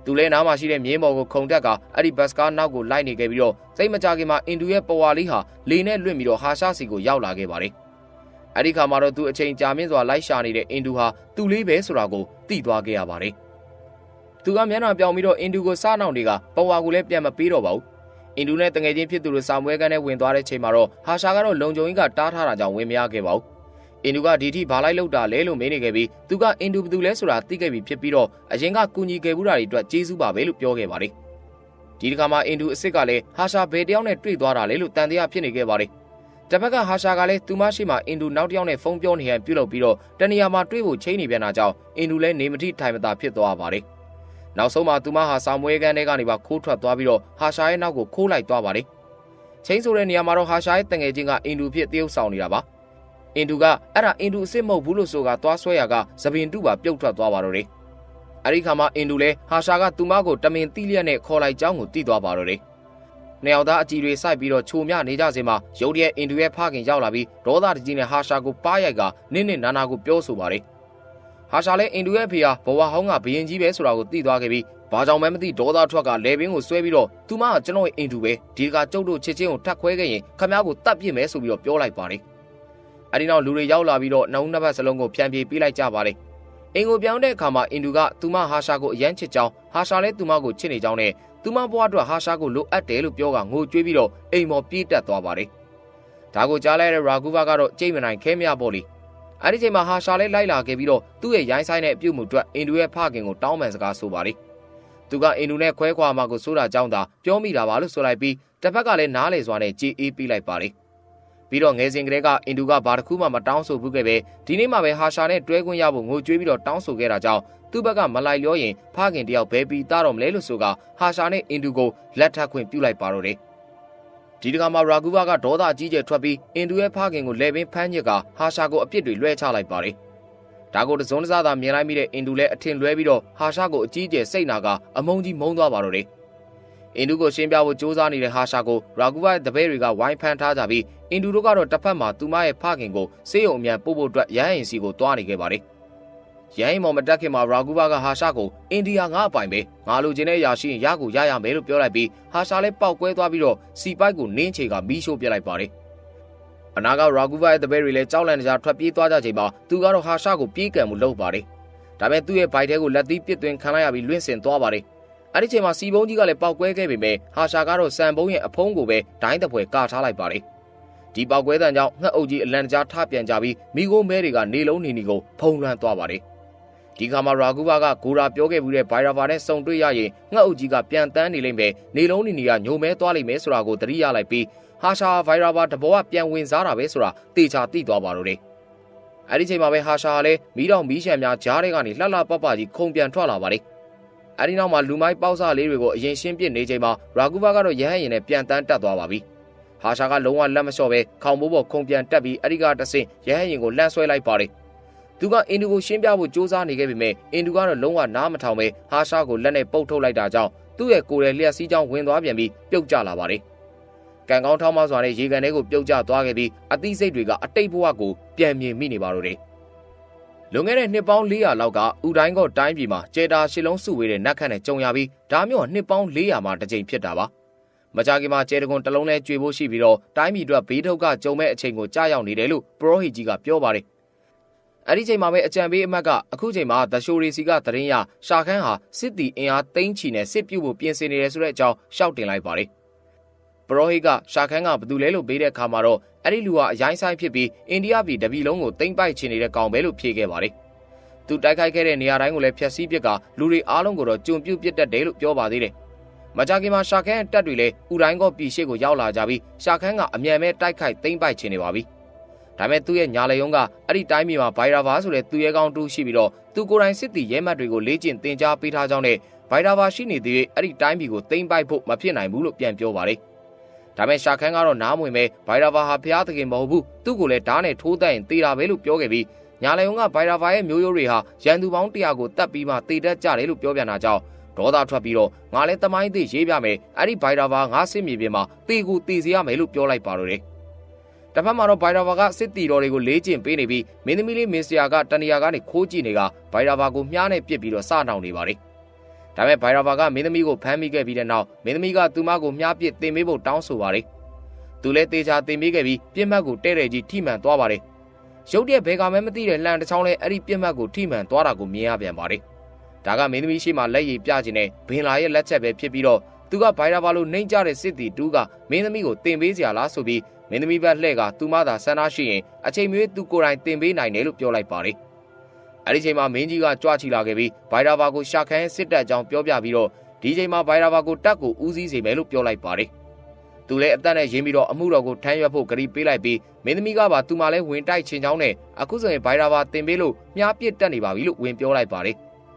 သူလဲနားမှာရှိတဲ့မြင်းမော်ကိုခုံတက်ကအဲ့ဒီဘတ်စကားနောက်ကိုလိုက်နေခဲ့ပြီးတော့သိမကြခင်မှာအင်ဒူရဲ့ပဝါလေးဟာလေနဲ့လွင့်ပြီးတော့ဟာရှာစီကိုရောက်လာခဲ့ပါတယ်။အဲ့ဒီခါမှာတော့သူအချိန်ကြာမြင့်စွာလိုက်ရှာနေတဲ့အင်ဒူဟာသူ့လေးပဲဆိုတာကိုသိသွားခဲ့ရပါတယ်။သူကမျက်နှာပြောင်ပြီးတော့အင်ဒူကိုစားနောက်တွေကပဝါကိုလည်းပြန်မပေးတော့ပါဘူး။အင်ဒူနဲ့တငယ်ချင်းဖြစ်သူတို့စာမွဲကန်းနဲ့ဝင်သွားတဲ့ချိန်မှာတော့ဟာရှာကတော့လုံခြုံရေးကတားထားတာကြောင့်ဝင်မရခဲ့ပါဘူး။ အင်ဒူကဒီထိဘာလိုက်လောက်တာလဲလို့မေးနေခဲ့ပြီးသူကအင်ဒူဘသူလဲဆိုတာသိခဲ့ပြီးဖြစ်ပြီးတော့အရင်ကကူညီခဲ့မှုတာတွေအတွက်ကျေးဇူးပါပဲလို့ပြောခဲ့ပါတယ်ဒီတစ်ခါမှာအင်ဒူအစ်စ်ကလည်းဟာရှာဘယ်တယောက်နဲ့တွေ့သွားတာလဲလို့တန်တရားဖြစ်နေခဲ့ပါတယ်တစ်ဖက်ကဟာရှာကလည်းသူမရှိမှအင်ဒူနောက်တစ်ယောက်နဲ့ဖုန်းပြောနေရန်ပြုလုပ်ပြီးတော့တနေရာမှာတွေ့ဖို့ချိန်နေပြန်တာကြောင့်အင်ဒူလည်းနေမထိထိုင်မသာဖြစ်သွားပါတယ်နောက်ဆုံးမှာသူမဟာစာမွေးကန်းထဲကနေပါခိုးထွက်သွားပြီးတော့ဟာရှာရဲ့နောက်ကိုခိုးလိုက်သွားပါတယ်ချင်းဆိုတဲ့နေရာမှာတော့ဟာရှာရဲ့တငယ်ချင်းကအင်ဒူဖြစ်တရုပ်ဆောင်နေတာပါ အင်ဒူကအဲ့ဒါအင်ဒူအစ်စ်မဟုတ်ဘူးလို့ဆိုကသွားဆွဲရကသပင်တူပါပြုတ်ထွက်သွားပါတော့တယ်။အဲ့ဒီခါမှာအင်ဒူလဲဟာရှာကသူမကိုတမင်တိလျက်နဲ့ခေါ်လိုက်ကြောင်းကိုသိသွားပါတော့တယ်။နှစ်ယောက်သားအကြည်တွေစိုက်ပြီးတော့ချိုမြနေကြစင်မှာရုတ်တရက်အင်ဒူရဲ့ဖခင်ရောက်လာပြီးဒေါသတကြီးနဲ့ဟာရှာကိုပါးရိုက်ကနင်းနင်းနာနာကိုပြောဆိုပါတယ်။ဟာရှာလဲအင်ဒူရဲ့ဖေဟာဘဝဟောင်းကဘရင်ကြီးပဲဆိုတာကိုသိသွားခဲ့ပြီးဘာကြောင့်မှမသိဒေါသထွက်ကလေပင်ကိုဆွဲပြီးတော့သူမကကျွန်တော်ရဲ့အင်ဒူပဲဒီကကျုပ်တို့ချစ်ချင်းကိုထပ်ခွဲခဲ့ရင်ခမ ्या ကိုတတ်ပြစ်မယ်ဆိုပြီးတော့ပြောလိုက်ပါတယ်။ အဲဒီနောက်လူတွေရောက်လာပြီးတော့နှုံးနှစ်ဖက်စလုံးကိုဖျံပြေးပေးလိုက်ကြပါတယ်။အင်ကိုပြောင်းတဲ့အခါမှာအင်ဒူကသူမဟာရှာကိုအယမ်းချစ်ကြောင်းဟာရှာလည်းသူမကိုချစ်နေကြောင်းနဲ့သူမဘွားအတွက်ဟာရှာကိုလိုအပ်တယ်လို့ပြောကငိုကြွေးပြီးတော့အိမ်မော်ပြေးတက်သွားပါတယ်။ဒါကိုကြားလိုက်တဲ့ရာဂူဗာကတော့ကြိတ်မနိုင်ခဲမြပေါ့လေ။အဲဒီချိန်မှာဟာရှာလည်းလိုက်လာခဲ့ပြီးတော့သူ့ရဲ့ရိုင်းဆိုင်တဲ့အပြုတ်မှုအတွက်အင်ဒူရဲ့ဖခင်ကိုတောင်းပန်စကားဆိုပါတယ်။သူကအင်ဒူနဲ့ခွဲခွာမှာကိုဆိုတာကြောင်းသာပြောမိတာပါလို့ဆိုလိုက်ပြီးတစ်ဖက်ကလည်းနားလေစွာနဲ့ကြည်အေးပေးလိုက်ပါတယ်။ ပြီးတော့ငယ်စဉ်ကလေးကအင်ဒူကဘာတစ်ခုမှမတောင်းဆိုဘူးခဲ့ပဲဒီနေ့မှပဲဟာရှာနဲ့တွဲခွင့်ရဖို့ငိုကြွေးပြီးတော့တောင်းဆိုခဲ့တာကြောင့်သူ့ဘက်ကမလိုက်လျောရင်ဖခင်တယောက်ဘဲပြီးသားတော့မလဲလို့ဆိုကဟာရှာနဲ့အင်ဒူကိုလက်ထပ်ခွင့်ပြုလိုက်ပါတော့တယ်ဒီတခါမှာရာဂူဘာကဒေါသအကြီးကျယ်ထွက်ပြီးအင်ဒူရဲ့ဖခင်ကိုလဲပင်ဖမ်းညစ်ကဟာရှာကိုအပြစ်တွေလွှဲချလိုက်ပါတယ်ဒါကိုတစုံတစသာမြင်လိုက်မိတဲ့အင်ဒူလည်းအထင်လွဲပြီးတော့ဟာရှာကိုအကြီးကျယ်စိတ်နာကအမုန်းကြီးမုန်းသွားပါတော့တယ် အင်ဒူကိုရှင်းပြဖို့စ조사နေတဲ့ဟာရှာကိုရာဂူဘာရဲ့တပည့်တွေကဝိုင်းဖမ်းထားကြပြီးအင်ဒူတို့ကတော့တစ်ဖက်မှာသူမရဲ့ဖခင်ကိုစေးရုံအမြန်ပို့ဖို့အတွက်ရဟန်းရင်စီကိုတွားနေခဲ့ပါတယ်။ရဟန်းမော်မတက်ခင်မှာရာဂူဘာကဟာရှာကိုအိန္ဒိယငါအပိုင်ပဲငါလိုချင်တဲ့အရာရှိရင်ရကိုရရမယ်လို့ပြောလိုက်ပြီးဟာရှာလည်းပောက်ကွဲသွားပြီးတော့စီပိုက်ကိုနင်းချေကမီးရှို့ပြလိုက်ပါတယ်။အနာကရာဂူဘာရဲ့တပည့်တွေလည်းကြောက်လန့်ကြထွက်ပြေးသွားကြချိန်မှာသူကတော့ဟာရှာကိုပြေးကံမှုလုပ်ပါတယ်။ဒါပေမဲ့သူ့ရဲ့ဘိုက်ထဲကိုလက်သီးပစ်သွင်းခံလိုက်ရပြီးလွင့်စင်သွားပါတယ်။ အဲ့ဒီချိန်မှာစီဘုံကြီးကလည်းပောက်ကွဲခဲ့ပေမဲ့ဟာရှာကတော့စံဘုံရဲ့အဖုံးကိုပဲဒိုင်းတပွဲကထားလိုက်ပါတယ်ဒီပောက်ကွဲတန်ကြောင့်ငှက်အုပ်ကြီးအလန်တကြားထပြန်ကြပြီးမိโกမဲတွေကနေလုံးနေနေကိုဖုံလွှမ်းသွားပါတယ်ဒီခါမှာရာဂူဘာကဂိုရာပြောခဲ့မှုတဲ့ဘိုင်ရာဗာနဲ့စုံတွေ့ရရင်ငှက်အုပ်ကြီးကပြန်တန်းနေလိမ့်မယ်နေလုံးနေနေကညိုမဲသွားလိမ့်မယ်ဆိုတာကိုသတိရလိုက်ပြီးဟာရှာဗိုင်ရာဗာတဘောကပြန်ဝင်စားတာပဲဆိုတာတေချာသိသွားပါတော့တယ်အဲ့ဒီချိန်မှာပဲဟာရှာကလည်းမီးတောင်မီးရှံများကြားထဲကနေလှလှပပကြီးခုံပြန်ထွက်လာပါတယ် အဲဒီနောက်မှာလူမိုက်ပေါက်စားလေးတွေကိုအရင်ရှင်းပစ်နေချိန်မှာရာဂူဘာကတော့ရဟန်းရင်နဲ့ပြန်တန်းတက်သွားပါပြီ။ဟာရှာကလုံးဝလက်မလျှော့ပဲခေါင်မိုးပေါ်ခုံပြန်တက်ပြီးအဲဒီကတဆင့်ရဟန်းရင်ကိုလှမ်းဆွဲလိုက်ပါတယ်။သူကအင်ဒူကိုရှင်းပြဖို့စူးစမ်းနေခဲ့ပေမဲ့အင်ဒူကတော့လုံးဝနားမထောင်ပဲဟာရှာကိုလက်နဲ့ပုတ်ထုတ်လိုက်တာကြောင့်သူ့ရဲ့ကိုယ်ရဲ့လျှက်စီးကြောင်းဝင်သွားပြန်ပြီးပြုတ်ကျလာပါတယ်။ကန်ကောင်းထောင်းမစွာနဲ့ရေကန်ထဲကိုပြုတ်ကျသွားခဲ့ပြီးအသိစိတ်တွေကအတိတ်ဘဝကိုပြန်မြင်မိနေပါတော့တယ် လွန်ခဲ့တဲ့နှစ်ပေါင်း400လောက်ကဥတိုင်းကောတိုင်းပြည်မှာကျေတာရှစ်လုံးစုဝေးတဲ့နတ်ခတ်နဲ့ကြုံရပြီးဒါမျိုးနှစ်ပေါင်း400မှာတစ်ကြိမ်ဖြစ်တာပါမကြခင်မှာကျေတကွန်တစ်လုံးလဲကျွေဖို့ရှိပြီးတော့တိုင်းပြည်အတွက်ဘေးထုတ်ကကြုံမဲ့အချိန်ကိုကြားရောက်နေတယ်လို့ပရိုဟီကြီးကပြောပါတယ်အဲ့ဒီချိန်မှာပဲအကြံပေးအမတ်ကအခုချိန်မှာဒရှိုရီစီကသတင်းရရှာခန်းဟာစစ်တီအင်အားသိမ်းချီနဲ့စစ်ပြုတ်ဖို့ပြင်ဆင်နေတယ်ဆိုတဲ့အကြောင်းရှောက်တင်လိုက်ပါတယ် ပရိုဟိကရှာခန်းကဘသူလဲလို့ပေးတဲ့အခါမှာတော့အဲ့ဒီလူဟာအရိုင်းဆိုင်ဖြစ်ပြီးအိန္ဒိယပြည်တပြည်လုံးကိုသိမ်းပိုက်ချင်နေတဲ့ကောင်ပဲလို့ဖြေခဲ့ပါတယ်။သူတိုက်ခိုက်ခဲ့တဲ့နေရာတိုင်းကိုလည်းဖျက်ဆီးပစ်ကလူတွေအားလုံးကိုတော့ကြုံပြုတ်ပစ်တတ်တယ်လို့ပြောပါသေးတယ်။မကြခင်မှာရှာခန်းတက်တွေလည်းဥတိုင်းကောပြည်ရှိကိုရောက်လာကြပြီးရှာခန်းကအမြန်မဲ့တိုက်ခိုက်သိမ်းပိုက်ချင်နေပါပြီ။ဒါမဲ့သူ့ရဲ့ညာလေယုံကအဲ့ဒီတိုင်းပြည်မှာဘိုင်ရာဘာဆိုတဲ့သူရဲကောင်းတူးရှိပြီးတော့သူကိုယ်တိုင်စစ်တီရဲမှတ်တွေကိုလေ့ကျင့်သင်ကြားပေးထားကြောင်းနဲ့ဘိုင်ရာဘာရှိနေသေးတဲ့အဲ့ဒီတိုင်းပြည်ကိုသိမ်းပိုက်ဖို့မဖြစ်နိုင်ဘူးလို့ပြန်ပြောပါတယ်။ ဒါမဲ့ရှာခန်းကတော့နားမဝင်ပဲဘိုင်ရာဘာဟာဖျားသခင်မဟုတ်ဘူးသူ့ကိုလည်းဓာတ်နဲ့ထိုးတတ်ရင်တေးတာပဲလို့ပြောခဲ့ပြီးညာလေုံကဘိုင်ရာဘာရဲ့မျိုးရိုးတွေဟာရန်သူပေါင်း100ကိုတတ်ပြီးမှတေတတ်ကြတယ်လို့ပြောပြန်တာကြောင့်ဒေါသထွက်ပြီးတော့ငါလည်းတမိုင်းသေးရေးပြမယ်အဲ့ဒီဘိုင်ရာဘာငါစစ်မြေပြင်မှာတေကိုတေစီရမယ်လို့ပြောလိုက်ပါတော့တယ်တစ်ဖက်မှာတော့ဘိုင်ရာဘာကစစ်တီတော်တွေကိုလေးကျင်ပေးနေပြီးမင်းသမီးလေးမစ္စယာကတနေရာကနေခိုးကြည့်နေကဘိုင်ရာဘာကိုမြားနဲ့ပစ်ပြီးတော့စနှောင်နေပါတယ် ဒါပေမဲ့ဘိုင်ရာဘာကမင်းသမီးကိုဖမ်းမိခဲ့ပြီးတဲ့နောက်မင်းသမီးကသူမကိုမြားပစ်တင်ပေးဖို့တောင်းဆိုပါတယ်သူလည်းတေချာတင်ပေးခဲ့ပြီးပြစ်မှတ်ကိုတဲ့တဲ့ကြီးထိမှန်သွားပါတယ်ရုတ်တရက်ဘဲကမဲမသိတဲ့လှန်တစ်ချောင်းလဲအဲ့ဒီပြစ်မှတ်ကိုထိမှန်သွားတာကိုမြင်ရပြန်ပါတယ်ဒါကမင်းသမီးရှိမှလက်ရည်ပြခြင်းနဲ့ဘင်လာရဲ့လက်ချက်ပဲဖြစ်ပြီးတော့သူကဘိုင်ရာဘာလိုနှိမ့်ကြတဲ့စစ်တီတူးကမင်းသမီးကိုတင်ပေးစရာလားဆိုပြီးမင်းသမီးဘက်လှဲ့ကသူမသာဆန္ဒရှိရင်အချိန်မျိုးသူကိုယ်တိုင်တင်ပေးနိုင်တယ်လို့ပြောလိုက်ပါတယ် အဲ့ဒီချိန်မှာမင်းကြီးကကြွချီလာခဲ့ပြီးဘိုင်ရာဘာကိုရှာခန်းစစ်တပ်အကြောင်းပြောပြပြီးတော့ဒီချိန်မှာဘိုင်ရာဘာကိုတက်ကိုဦးစီးစေမယ်လို့ပြောလိုက်ပါတယ်သူလည်းအသက်နဲ့ရင်းပြီးတော့အမှုတော်ကိုထမ်းရွက်ဖို့ကြိပေးလိုက်ပြီးမင်းသမီးကပါသူမလည်းဝင်တိုက်ချင်ကြောင်းနဲ့အခုဆိုရင်ဘိုင်ရာဘာတင်ပေးလို့မြားပစ်တက်နေပါပြီလို့ဝင်ပြောလိုက်ပါတယ်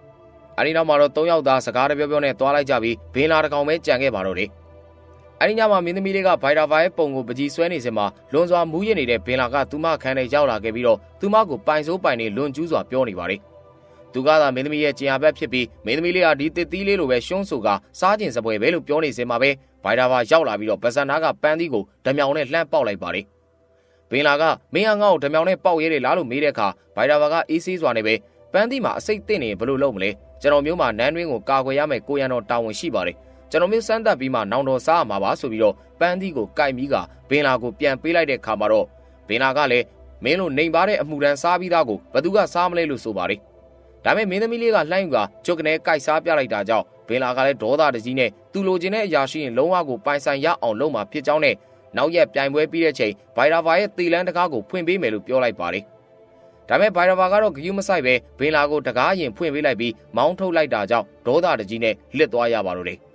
။အဲဒီနောက်မှာတော့၃ယောက်သားစကားတပြောပြောနဲ့တွားလိုက်ကြပြီးဘင်းလာတကောင်ပဲကြံခဲ့ပါတော့တယ်။ အဲဒီညမှာမင်းသမီးလေးကဘိုင်ရာဘာရဲ့ပုံကိုပကြီးဆွဲနေစမှာလွန်စွာမူးရနေတဲ့ဘင်းလာကသူမခန်းထဲရောက်လာခဲ့ပြီးတော့သူမကိုပိုင်စိုးပိုင်နေလွန်ကျူးစွာပြောနေပါတယ်။သူကသာမင်းသမီးရဲ့ကြင်ရဘက်ဖြစ်ပြီးမင်းသမီးလေးဟာဒီတစ်သီးလေးလိုပဲရှုံးဆူကစားကျင်စပွဲပဲလို့ပြောနေစမှာပဲဘိုင်ဒါဘာရောက်လာပြီးတော့ဗဇန်နာကပန်းသီးကိုဓမြောင်နဲ့လှမ်းပေါက်လိုက်ပါတယ်။ဘင်လာကမင်းဟာငါ့ကိုဓမြောင်နဲ့ပေါက်ရဲတယ်လားလို့မေးတဲ့အခါဘိုင်ဒါဘာကအေးဆေးစွာနဲ့ပဲပန်းသီးမှာအစိတ်သင့်နေဘယ်လိုလုပ်မလဲကျွန်တော်မျိုးမှာနန်းတွင်းကိုကာကွယ်ရမယ်ကိုရန်တော်တာဝန်ရှိပါတယ် ကျွန်တော်မျိုးစမ်းသပ်ပြီးမှနောင်တော်စားရမှာပါဆိုပြီးတော့ပန်းသီးကိုကြိုက်ပြီးကဘင်လာကိုပြန်ပေးလိုက်တဲ့အခါမှာတော့ဘင်လာကလည်းမင်းလိုနေပါတဲ့အမှုရန်စားပြီးသားကိုဘသူကစားမလဲလို့ဆိုပါတယ်ဒါပေမဲ့မင်းသမီးလေးကလှိုင်းကကျုပ်ကနေကြိုက်စားပြလိုက်တာကြောင့်ဘင်လာကလည်းဒေါသတကြီးနဲ့သူလိုချင်တဲ့အရာရှိရင်လုံးဝကိုပိုင်ဆိုင်ရအောင်လုပ်မှာဖြစ်ကြောင်းနဲ့နောက်ရက်ပြိုင်ပွဲပြီးတဲ့ချိန်ဘိုင်ရာဗာရဲ့တီလန်းတကားကိုဖွင့်ပေးမယ်လို့ပြောလိုက်ပါတယ်။ဒါပေမဲ့ဘိုင်ရာဗာကတော့ဂယူးမဆိုင်ပဲဘင်လာကိုတကားရင်ဖွင့်ပေးလိုက်ပြီးမောင်းထုတ်လိုက်တာကြောင့်ဒေါသတကြီးနဲ့လစ်သွားရပါတော့တယ်။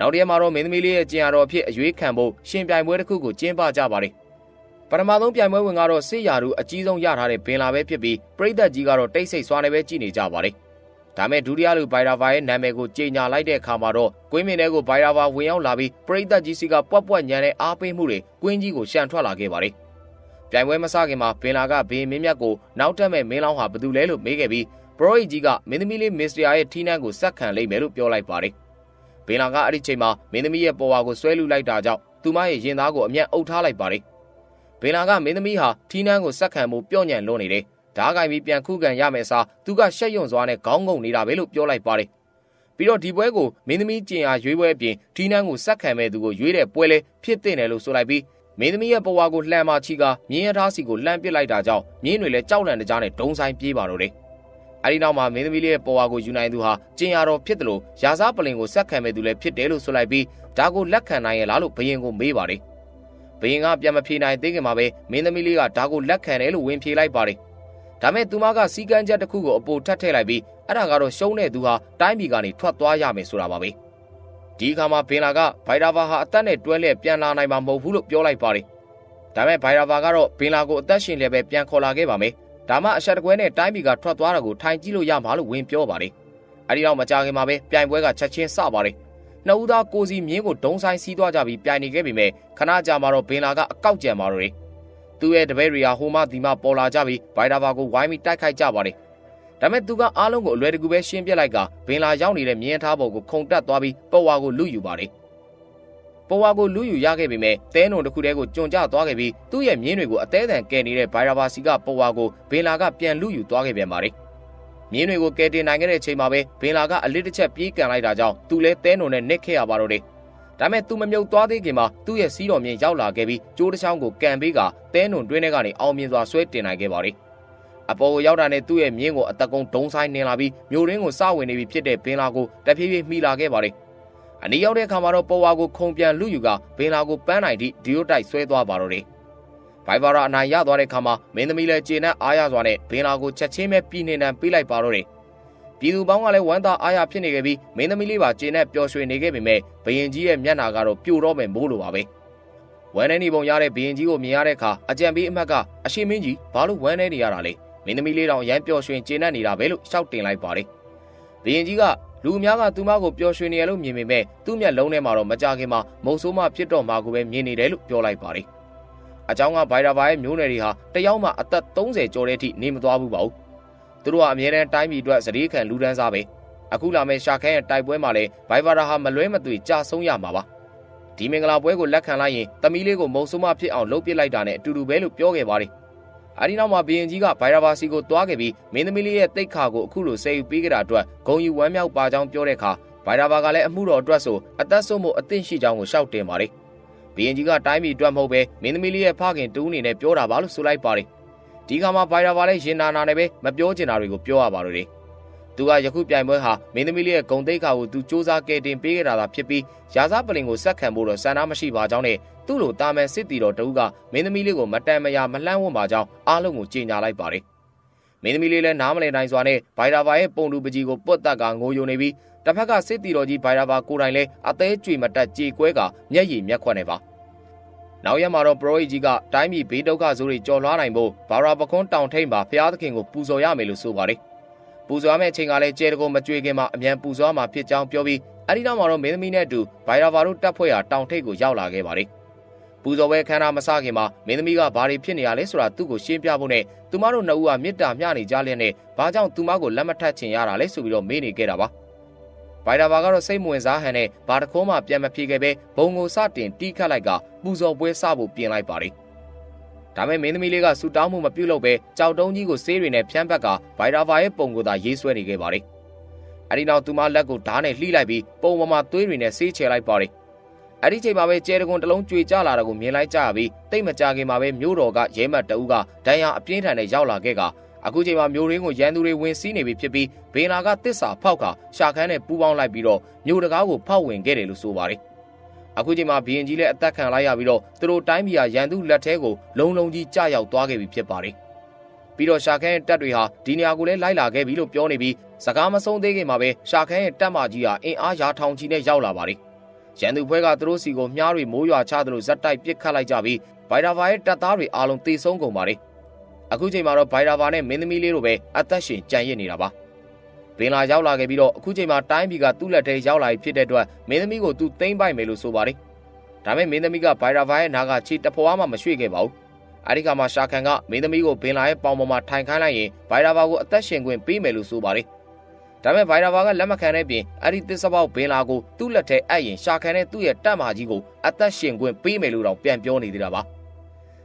နောက်တရက်မှာတော့မင်းသမီးလေးရဲ့ကျင်ရတော်အဖြစ်အရွေးခံဖို့ရှင်ပြိုင်ပွဲတစ်ခုကိုကျင်းပကြပါတယ်။ပထမဆုံးပြိုင်ပွဲဝင်ကတော့စစ်ရာထူးအကြီးဆုံးရထားတဲ့ဘင်လာပဲဖြစ်ပြီးပရိသတ်ကြီးကတော့တိတ်ဆိတ်စွာနဲ့ပဲကြည်နေကြပါတယ်။ဒါမဲ့ဒုတိယလူဘိုင်ရာဗာရဲ့နာမည်ကိုကြေညာလိုက်တဲ့အခါမှာတော့ကွင်းမြင်ထဲကိုဘိုင်ရာဗာဝင်ရောက်လာပြီးပရိသတ်ကြီးစီကပွက်ပွက်ညံတဲ့အားပေးမှုတွေကွင်းကြီးကိုရှန်ထွက်လာခဲ့ပါတယ်။ပြိုင်ပွဲမစခင်မှာပင်လာကဘေးမင်းမြတ်ကိုနောက်တက်မဲ့မင်းလောင်းဟာဘသူလဲလို့မေးခဲ့ပြီးပရိုဟိတ်ကြီးကမင်းသမီးလေးမစ္စတရာရဲ့ထီးနှံကိုစက်ခံလိုက်မယ်လို့ပြောလိုက်ပါတယ်။ ပင်လာကအဲ့ဒီချိန်မှာမင်းသမီးရဲ့ပေါ်ဝါကိုဆွဲလူလိုက်တာကြောင့်သူမရဲ့ရင်သားကိုအမျက်အုပ်ထားလိုက်ပါတယ်။ပင်လာကမင်းသမီးဟာထီးနှံကိုစက်ခံမှုပြော့ညံလွန်းနေတယ်ဓားကင်ပြီးပြန်ခုခံရမယ်စားသူကရှက်ယွံစွာနဲ့ခေါင်းငုံနေတာပဲလို့ပြောလိုက်ပါတယ်ပြီးတော့ဒီပွဲကိုမင်းသမီးကျင်အားရွေးပွဲအပြင်ဒီနန်းကိုစက်ခံမဲ့သူကိုရွေးတဲ့ပွဲလဲဖြစ်တဲ့တယ်လို့ဆိုလိုက်ပြီးမင်းသမီးရဲ့ဘဝကိုလှမ်းမချီကမြင်းရထားစီကိုလှမ်းပစ်လိုက်တာကြောင့်မြင်းတွေလည်းကြောက်လန့်တကြားနဲ့ဒုံဆိုင်ပြေးပါတော့တယ် အဲဒီနောက်မှာမင်းသမီးလေးရဲ့ဘဝကိုယူနိုင်သူဟာကျင်ရတော်ဖြစ်တယ်လို့ရာဇပလင်ကိုစက်ခံမဲ့သူလည်းဖြစ်တယ်လို့ဆိုလိုက်ပြီးဒါကိုလက်ခံနိုင်ရလားလို့ဘရင်ကိုမေးပါတယ်ဘရင်ကပြန်မဖြေနိုင်သေးခင်မှာပဲမင်းသမီးလေးကဒါကိုလက်ခံတယ်လို့ဝင်ဖြေလိုက်ပါတယ်ဒါမဲ့သူမကစီကန်းချက်တစ်ခုကိုအပိုထပ်ထည့်လိုက်ပြီးအဲ့ဒါကတော့ရှုံးတဲ့သူဟာတိုင်းပြည်ကနေထွက်သွားရမယ်ဆိုတာပါပဲဒီအခါမှာဘင်လာကဘိုင်ရာဗာဟာအသက်နဲ့တွဲလဲပြန်လာနိုင်မှာမဟုတ်ဘူးလို့ပြောလိုက်ပါတယ်ဒါမဲ့ဘိုင်ရာဗာကတော့ဘင်လာကိုအသက်ရှင်လည်းပဲပြန်ခေါ်လာခဲ့ပါမယ် ဒါမှအဆက်တကွဲနဲ့တိုင်းပြည်ကထွက်သွားတာကိုထိုင်ကြည့်လို့ရမှာလို့ဝင်ပြောပါတယ်အဲဒီတော့မကြခင်မှာပဲပြိုင်ပွဲကချက်ချင်းစပါတယ်နှစ်ဦးသားကိုစီမြင်းကိုဒုံဆိုင်စီးသွားကြပြီးပြိုင်နေခဲ့ပေမဲ့ခဏကြာမှတော့ဘင်လာကအကောက်ကြံပါတော့တယ်သူ့ရဲ့တပည့်တွေဟာဟိုမှဒီမှပေါ်လာကြပြီးဘိုင်ဒါဘာကိုဝိုင်းပြီးတိုက်ခိုက်ကြပါတယ်။ဒါပေမဲ့သူကအားလုံးကိုအလွယ်တကူပဲရှင်းပြလိုက်ကဘင်လာရောက်နေတဲ့မြင်းထားပေါ်ကိုခုန်တက်သွားပြီးပေါ်ဝါကိုလူယူပါတယ်။ ပေါ်ဝါကိုလူယူရခဲ့ပေမဲ့တဲနုံတစ်ခုတည်းကိုကြုံကြသွားခဲ့ပြီးသူ့ရဲ့မြင်းတွေကိုအသေးအံကယ်နေတဲ့ဘိုင်ရာဘာစီကပေါ်ဝါကိုဘင်လာကပြန်လူယူသွားခဲ့ပြန်ပါတယ်။မြင်းတွေကိုကယ်တင်နိုင်ခဲ့တဲ့ချိန်မှာပဲဘင်လာကအလစ်တစ်ချက်ပြေးကန်လိုက်တာကြောင့်သူလည်းတဲနုံနဲ့နစ်ခဲ့ရပါတော့တယ်။ဒါမဲ့သူမမြုပ်သွားသေးခင်မှာသူ့ရဲ့စီးတော်မြင်းရောက်လာခဲ့ပြီးကျိုးတစ်ချောင်းကိုကန်ပေးကတဲနုံတွင်းထဲကနေအောင်မြင်စွာဆွဲတင်နိုင်ခဲ့ပါတယ်။အပေါ်ကိုရောက်တာနဲ့သူ့ရဲ့မြင်းကိုအတကုံဒုံဆိုင်နေလာပြီးမြို့ရင်းကိုစဝင်နေပြီဖြစ်တဲ့ဘင်လာကိုတဖြည်းဖြည်းမိလာခဲ့ပါတယ်။ အနီးရောက်တဲ့အခါမှာတော့ပေါ်ဝါကိုခုံပြန်လူယူကဘင်လာကိုပန်းနိုင်သည့်ဒီယိုတိုက်ဆွဲသွားပါတော့တယ်။ဘိုင်ဘာရာအနိုင်ရသွားတဲ့အခါမှာမင်းသမီးလည်းကျေနပ်အားရစွာနဲ့ဘင်လာကိုချက်ချင်းပဲပြည်နေတံပေးလိုက်ပါတော့တယ်။ပြည်သူပေါင်းကလည်းဝမ်းသာအားရဖြစ်နေခဲ့ပြီးမင်းသမီးလေးပါကျေနပ်ပျော်ရွှင်နေခဲ့ပေမဲ့ဘရင်ကြီးရဲ့မျက်နှာကတော့ပြိုတော့မယ်မိုးလိုပါပဲ။ဝမ်းနေနေပုံရတဲ့ဘရင်ကြီးကိုမြင်ရတဲ့အခါအကြံပေးအမတ်ကအရှိမင်းကြီးဘာလို့ဝမ်းနေနေရတာလဲမင်းသမီးလေးတောင်ရမ်းပျော်ရွှင်ကျေနပ်နေတာပဲလို့ရှောက်တင်လိုက်ပါတယ်။ဘရင်ကြီးက လူအများကသူမကိုပျော်ရွှင်နေရလို့မြင်ပေမဲ့သူ့မျက်လုံးထဲမှာတော့မကြခင်မှာမုတ်ဆိုးမဖြစ်တော့မှာကိုပဲမြင်နေတယ်လို့ပြောလိုက်ပါတယ်။အကြောင်းကဘိုင်ရာဘာရဲ့မျိုးနယ်တွေဟာတယောက်မှအသက်30ကျော်တဲ့အထိနေမသွားဘူးပါဘူး။သူတို့ကအမြဲတမ်းတိုင်းပြည်အတွက်စတိခံလူဒန်းစားပဲ။အခုလာမယ့်ရှာခန်းရဲ့တိုက်ပွဲမှာလည်းဘိုင်ဘာရာဟာမလွဲမသွေကြာဆုံးရမှာပါ။ဒီမင်္ဂလာပွဲကိုလက်ခံလိုက်ရင်သမီးလေးကိုမုတ်ဆိုးမဖြစ်အောင်လုပ်ပစ်လိုက်တာနဲ့အတူတူပဲလို့ပြောခဲ့ပါတယ်။ အဲဒီနောက်မှာဘီရင်ကြီးကဘိုင်ရာဘာစီကိုတွားခဲ့ပြီးမင်းသမီးလေးရဲ့တိတ်ခါကိုအခုလိုဆယ်ယူပေးကြတာအတွက်ဂုံယူဝမ်းမြောက်ပါကြောင်းပြောတဲ့အခါဘိုင်ရာဘာကလည်းအမှုတော်အတွက်ဆိုအသက်ဆုံးမှုအသင့်ရှိကြောင်းကိုရှောက်တင်ပါတယ်။ဘီရင်ကြီးကတိုင်းပြည်အတွက်မဟုတ်ပဲမင်းသမီးလေးရဲ့ဖခင်တူးအနေနဲ့ပြောတာပါလို့ဆိုလိုက်ပါတယ်။ဒီခါမှာဘိုင်ရာဘာလည်းရင်နာနာနဲ့ပဲမပြောချင်တာတွေကိုပြောရပါတော့တယ်။ သူကယခုပြိုင်ပွဲဟာမင်းသမီးလေးရဲ့ဂုံတိတ်ခါကိုသူစူးစမ်းကယ်တင်ပေးခဲ့တာသာဖြစ်ပြီးရာဇပလင်ကိုဆက်ခံဖို့တော့စံနာမရှိပါကြောင်းနဲ့သူ့လိုတာမန်စစ်တီတော်တဦးကမင်းသမီးလေးကိုမတန်မရာမလှမ်းဝန်းပါကြောင်းအားလုံးကိုကြေညာလိုက်ပါတယ်။မင်းသမီးလေးလည်းနားမလည်နိုင်စွာနဲ့ဘိုင်ရာဘာရဲ့ပုံတူပကြီးကိုပွတ်တက်ကငိုယုံနေပြီးတစ်ဖက်ကစစ်တီတော်ကြီးဘိုင်ရာဘာကိုယ်တိုင်လည်းအသေးကြွေမတက်ကြေကွဲကမျက်ရည်မျက်ခွက်နေပါ။နောက်ရက်မှာတော့ပရိုဟိတ်ကြီးကတိုင်းပြည်ဘေးဒုက္ခဆိုးတွေကြော်လွှားနိုင်ဖို့ဘာရာပခွန်းတောင်ထိန်မှာဖျားသခင်ကိုပူဇော်ရမယ်လို့ဆိုပါတယ်။ ပူဇော်ရမယ့်အချိန်ကလည်းကျဲတကုံမကြွေခင်မှာအမြန်ပူဇော်မှာဖြစ်ကြောင်းပြောပြီးအဲဒီနောက်မှာတော့မင်းသမီးနဲ့အတူဘိုင်ရာဘာတို့တပ်ဖွဲ့ရာတောင်ထိပ်ကိုရောက်လာခဲ့ပါတယ်။ပူဇော်ပွဲခမ်းနားမစခင်မှာမင်းသမီးကဘာတွေဖြစ်နေရလဲဆိုတာသူ့ကိုရှင်းပြဖို့နဲ့သူမတို့နှစ်ဦးကမေတ္တာမျှနေကြလျက်နဲ့ဘာကြောင့်သူမကိုလက်မထပ်ချင်ရတာလဲဆိုပြီးတော့မေးနေခဲ့တာပါ။ဘိုင်ရာဘာကတော့စိတ်မဝင်စားဟန်နဲ့ဘာတခိုးမှပြန်မဖြေခဲ့ပဲဘုံကိုစတင်တီးခတ်လိုက်ကပူဇော်ပွဲစဖို့ပြင်လိုက်ပါတယ်။ ဒါမဲ့မင်းသမီးလေးကဆူတောင်းမှုမပြုတ်လို့ပဲကြောက်တုံးကြီးကိုဆေးတွေနဲ့ဖြန်းပက်ကဘိုင်ရာဘာရဲ့ပုံကိုသာရေးဆွဲနေခဲ့ပါတယ်။အဲဒီနောက်သူမလက်ကိုဓားနဲ့လှိလိုက်ပြီးပုံပေါ်မှာသွေးတွေနဲ့ဆေးချယ်လိုက်ပါတယ်။အဲဒီချိန်မှာပဲကျဲတကွန်တစ်လုံးကြွေကျလာတာကိုမြင်လိုက်ကြရပြီးတိတ်မကြခင်မှာပဲမြို့တော်ကရဲမတ်တအူးကဒဏ်ရာအပြင်းထန်နဲ့ရောက်လာခဲ့ကအခုချိန်မှာမြို့ရင်းကိုရန်သူတွေဝင်စီးနေပြီဖြစ်ပြီးဘေလာကတစ္ဆာဖောက်ကရှာခန်းနဲ့ပူးပေါင်းလိုက်ပြီးတော့မြို့တကားကိုဖောက်ဝင်ခဲ့တယ်လို့ဆိုပါတယ်။ အခုချိန်မှာဘီရင်ကြီးလည်းအသက်ခံလိုက်ရပြီးတော့သူတို့တိုင်းပြည်ဟာရန်သူလက်ထဲကိုလုံလုံကြီးကျရောက်သွားခဲ့ပြီဖြစ်ပါတယ်။ပြီးတော့ရှာခန်းရဲ့တပ်တွေဟာဒီနေရာကိုလည်းလိုက်လာခဲ့ပြီလို့ပြောနေပြီးစကားမဆုံးသေးခင်မှာပဲရှာခန်းရဲ့တပ်မကြီးဟာအင်အားရာထောင်ချီနဲ့ရောက်လာပါတယ်။ရန်သူဘွဲကသူတို့စီကိုမြားတွေမိုးရွာချသလိုဇက်တိုက်ပစ်ခတ်လိုက်ကြပြီးဘိုင်ဒါဗာရဲ့တပ်သားတွေအားလုံးတေဆုံးကုန်ပါတယ်။အခုချိန်မှာတော့ဘိုင်ဒါဗာနဲ့မင်းသမီးလေးတို့ပဲအသက်ရှင်ကြံရစ်နေတာပါ။ ဘင်လာရောက်လာခဲ့ပြီးတော့အခုချိန်မှာတိုင်းပြည်ကသူ့လက်ထဲရောက်လာပြီဖြစ်တဲ့အတွက်မင်းသမီးကိုသူသိမ့်ပိုက်မယ်လို့ဆိုပါတယ်။ဒါပေမဲ့မင်းသမီးကဘိုင်ဒါဗာရဲ့နားကခြေတဖွားမှမရွှေ့ခဲ့ပါဘူး။အဲဒီကမှရှာခံကမင်းသမီးကိုဘင်လာရဲ့ပေါင်ပေါ်မှာထိုင်ခိုင်းလိုက်ရင်ဘိုင်ဒါဗာကိုအသက်ရှင်ခွင့်ပေးမယ်လို့ဆိုပါတယ်။ဒါပေမဲ့ဘိုင်ဒါဗာကလက်မခံတဲ့ပြင်အဲ့ဒီသစ္စာပေါက်ဘင်လာကိုသူ့လက်ထဲအပ်ရင်ရှာခံတဲ့သူ့ရဲ့တပ်မကြီးကိုအသက်ရှင်ခွင့်ပေးမယ်လို့တော့ပြန်ပြောနေသေးတာပါ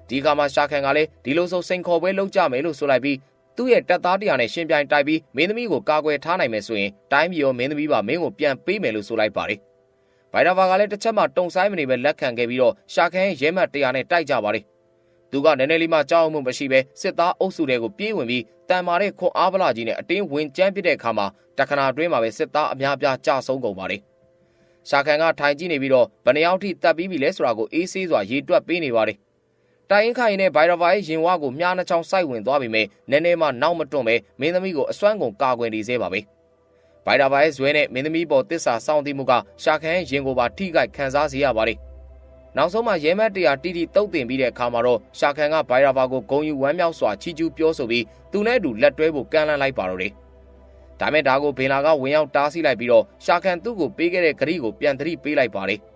ဒီကမှာရှာခံကလည်းဒီလိုဆိုစိန်ခေါ်ပွဲလုပ်ကြမယ်လို့ဆိုလိုက်ပြီး သူ့ရဲ့တပ်သားတရားနဲ့ရှင်ပြိုင်တိုက်ပြီးမင်းသမီးကိုကာကွယ်ထားနိုင်မယ်ဆိုရင်တိုင်းပြည်ရောမင်းသမီးပါမင်းကိုပြန်ပေးမယ်လို့ဆိုလိုက်ပါတယ်ဘိုင်ဒါဗာကလည်းတစ်ချက်မှတုံဆိုင်မနေပဲလက်ခံခဲ့ပြီးတော့ရှာခံရဲ့ရဲမှတ်တရားနဲ့တိုက်ကြပါတယ်သူကနည်းနည်းလေးမှကြောက်အောင်မှုမရှိပဲစစ်သားအုပ်စုတွေကိုပြေးဝင်ပြီးတန်မာတဲ့ခွန်အားပလာကြီးနဲ့အတင်းဝင်ကျန်းပစ်တဲ့အခါမှာတခဏအတွင်းမှာပဲစစ်သားအများပြားကြာဆုံးကုန်ပါတယ်။ရှာခံကထိုင်ကြည့်နေပြီးတော့ဘယ်နှယောက်ထိတက်ပြီးပြီလဲဆိုတာကိုအေးဆေးစွာရေတွက်ပေးနေပါတယ်။ တိုင်ရင်ခိုင်နဲ့ဘိုင်ရဗာရဲ့ရင်ဝါကိုမြားနှချောင်းစိုက်ဝင်သွားပြီမဲ့နည်းနည်းမှနောက်မတွန့်ပဲမင်းသမီးကိုအစွမ်းကုန်ကာကွယ်နေသေးပါပဲ။ဘိုင်ရဗာရဲ့ဇွဲနဲ့မင်းသမီးပေါ်တစ္ဆာစောင့်သိမှုကရှာခံရဲ့ရင်ကိုပါထိခိုက်ခံစားစေရပါတယ်။နောက်ဆုံးမှာရဲမတ်တရားတီတီတုတ်တင်ပြီးတဲ့အခါမှာတော့ရှာခံကဘိုင်ရာဘာကိုဂုံယူဝမ်းမြောက်စွာချီကျူးပြောဆိုပြီးသူနဲ့အတူလက်တွဲဖို့ကမ်းလှမ်းလိုက်ပါတော့တယ်။ဒါမဲ့ဒါကိုဘင်လာကဝင်ရောက်တားဆီးလိုက်ပြီးတော့ရှာခံသူ့ကိုပေးခဲ့တဲ့ဂရီကိုပြန်သတိပေးလိုက်ပါတယ်။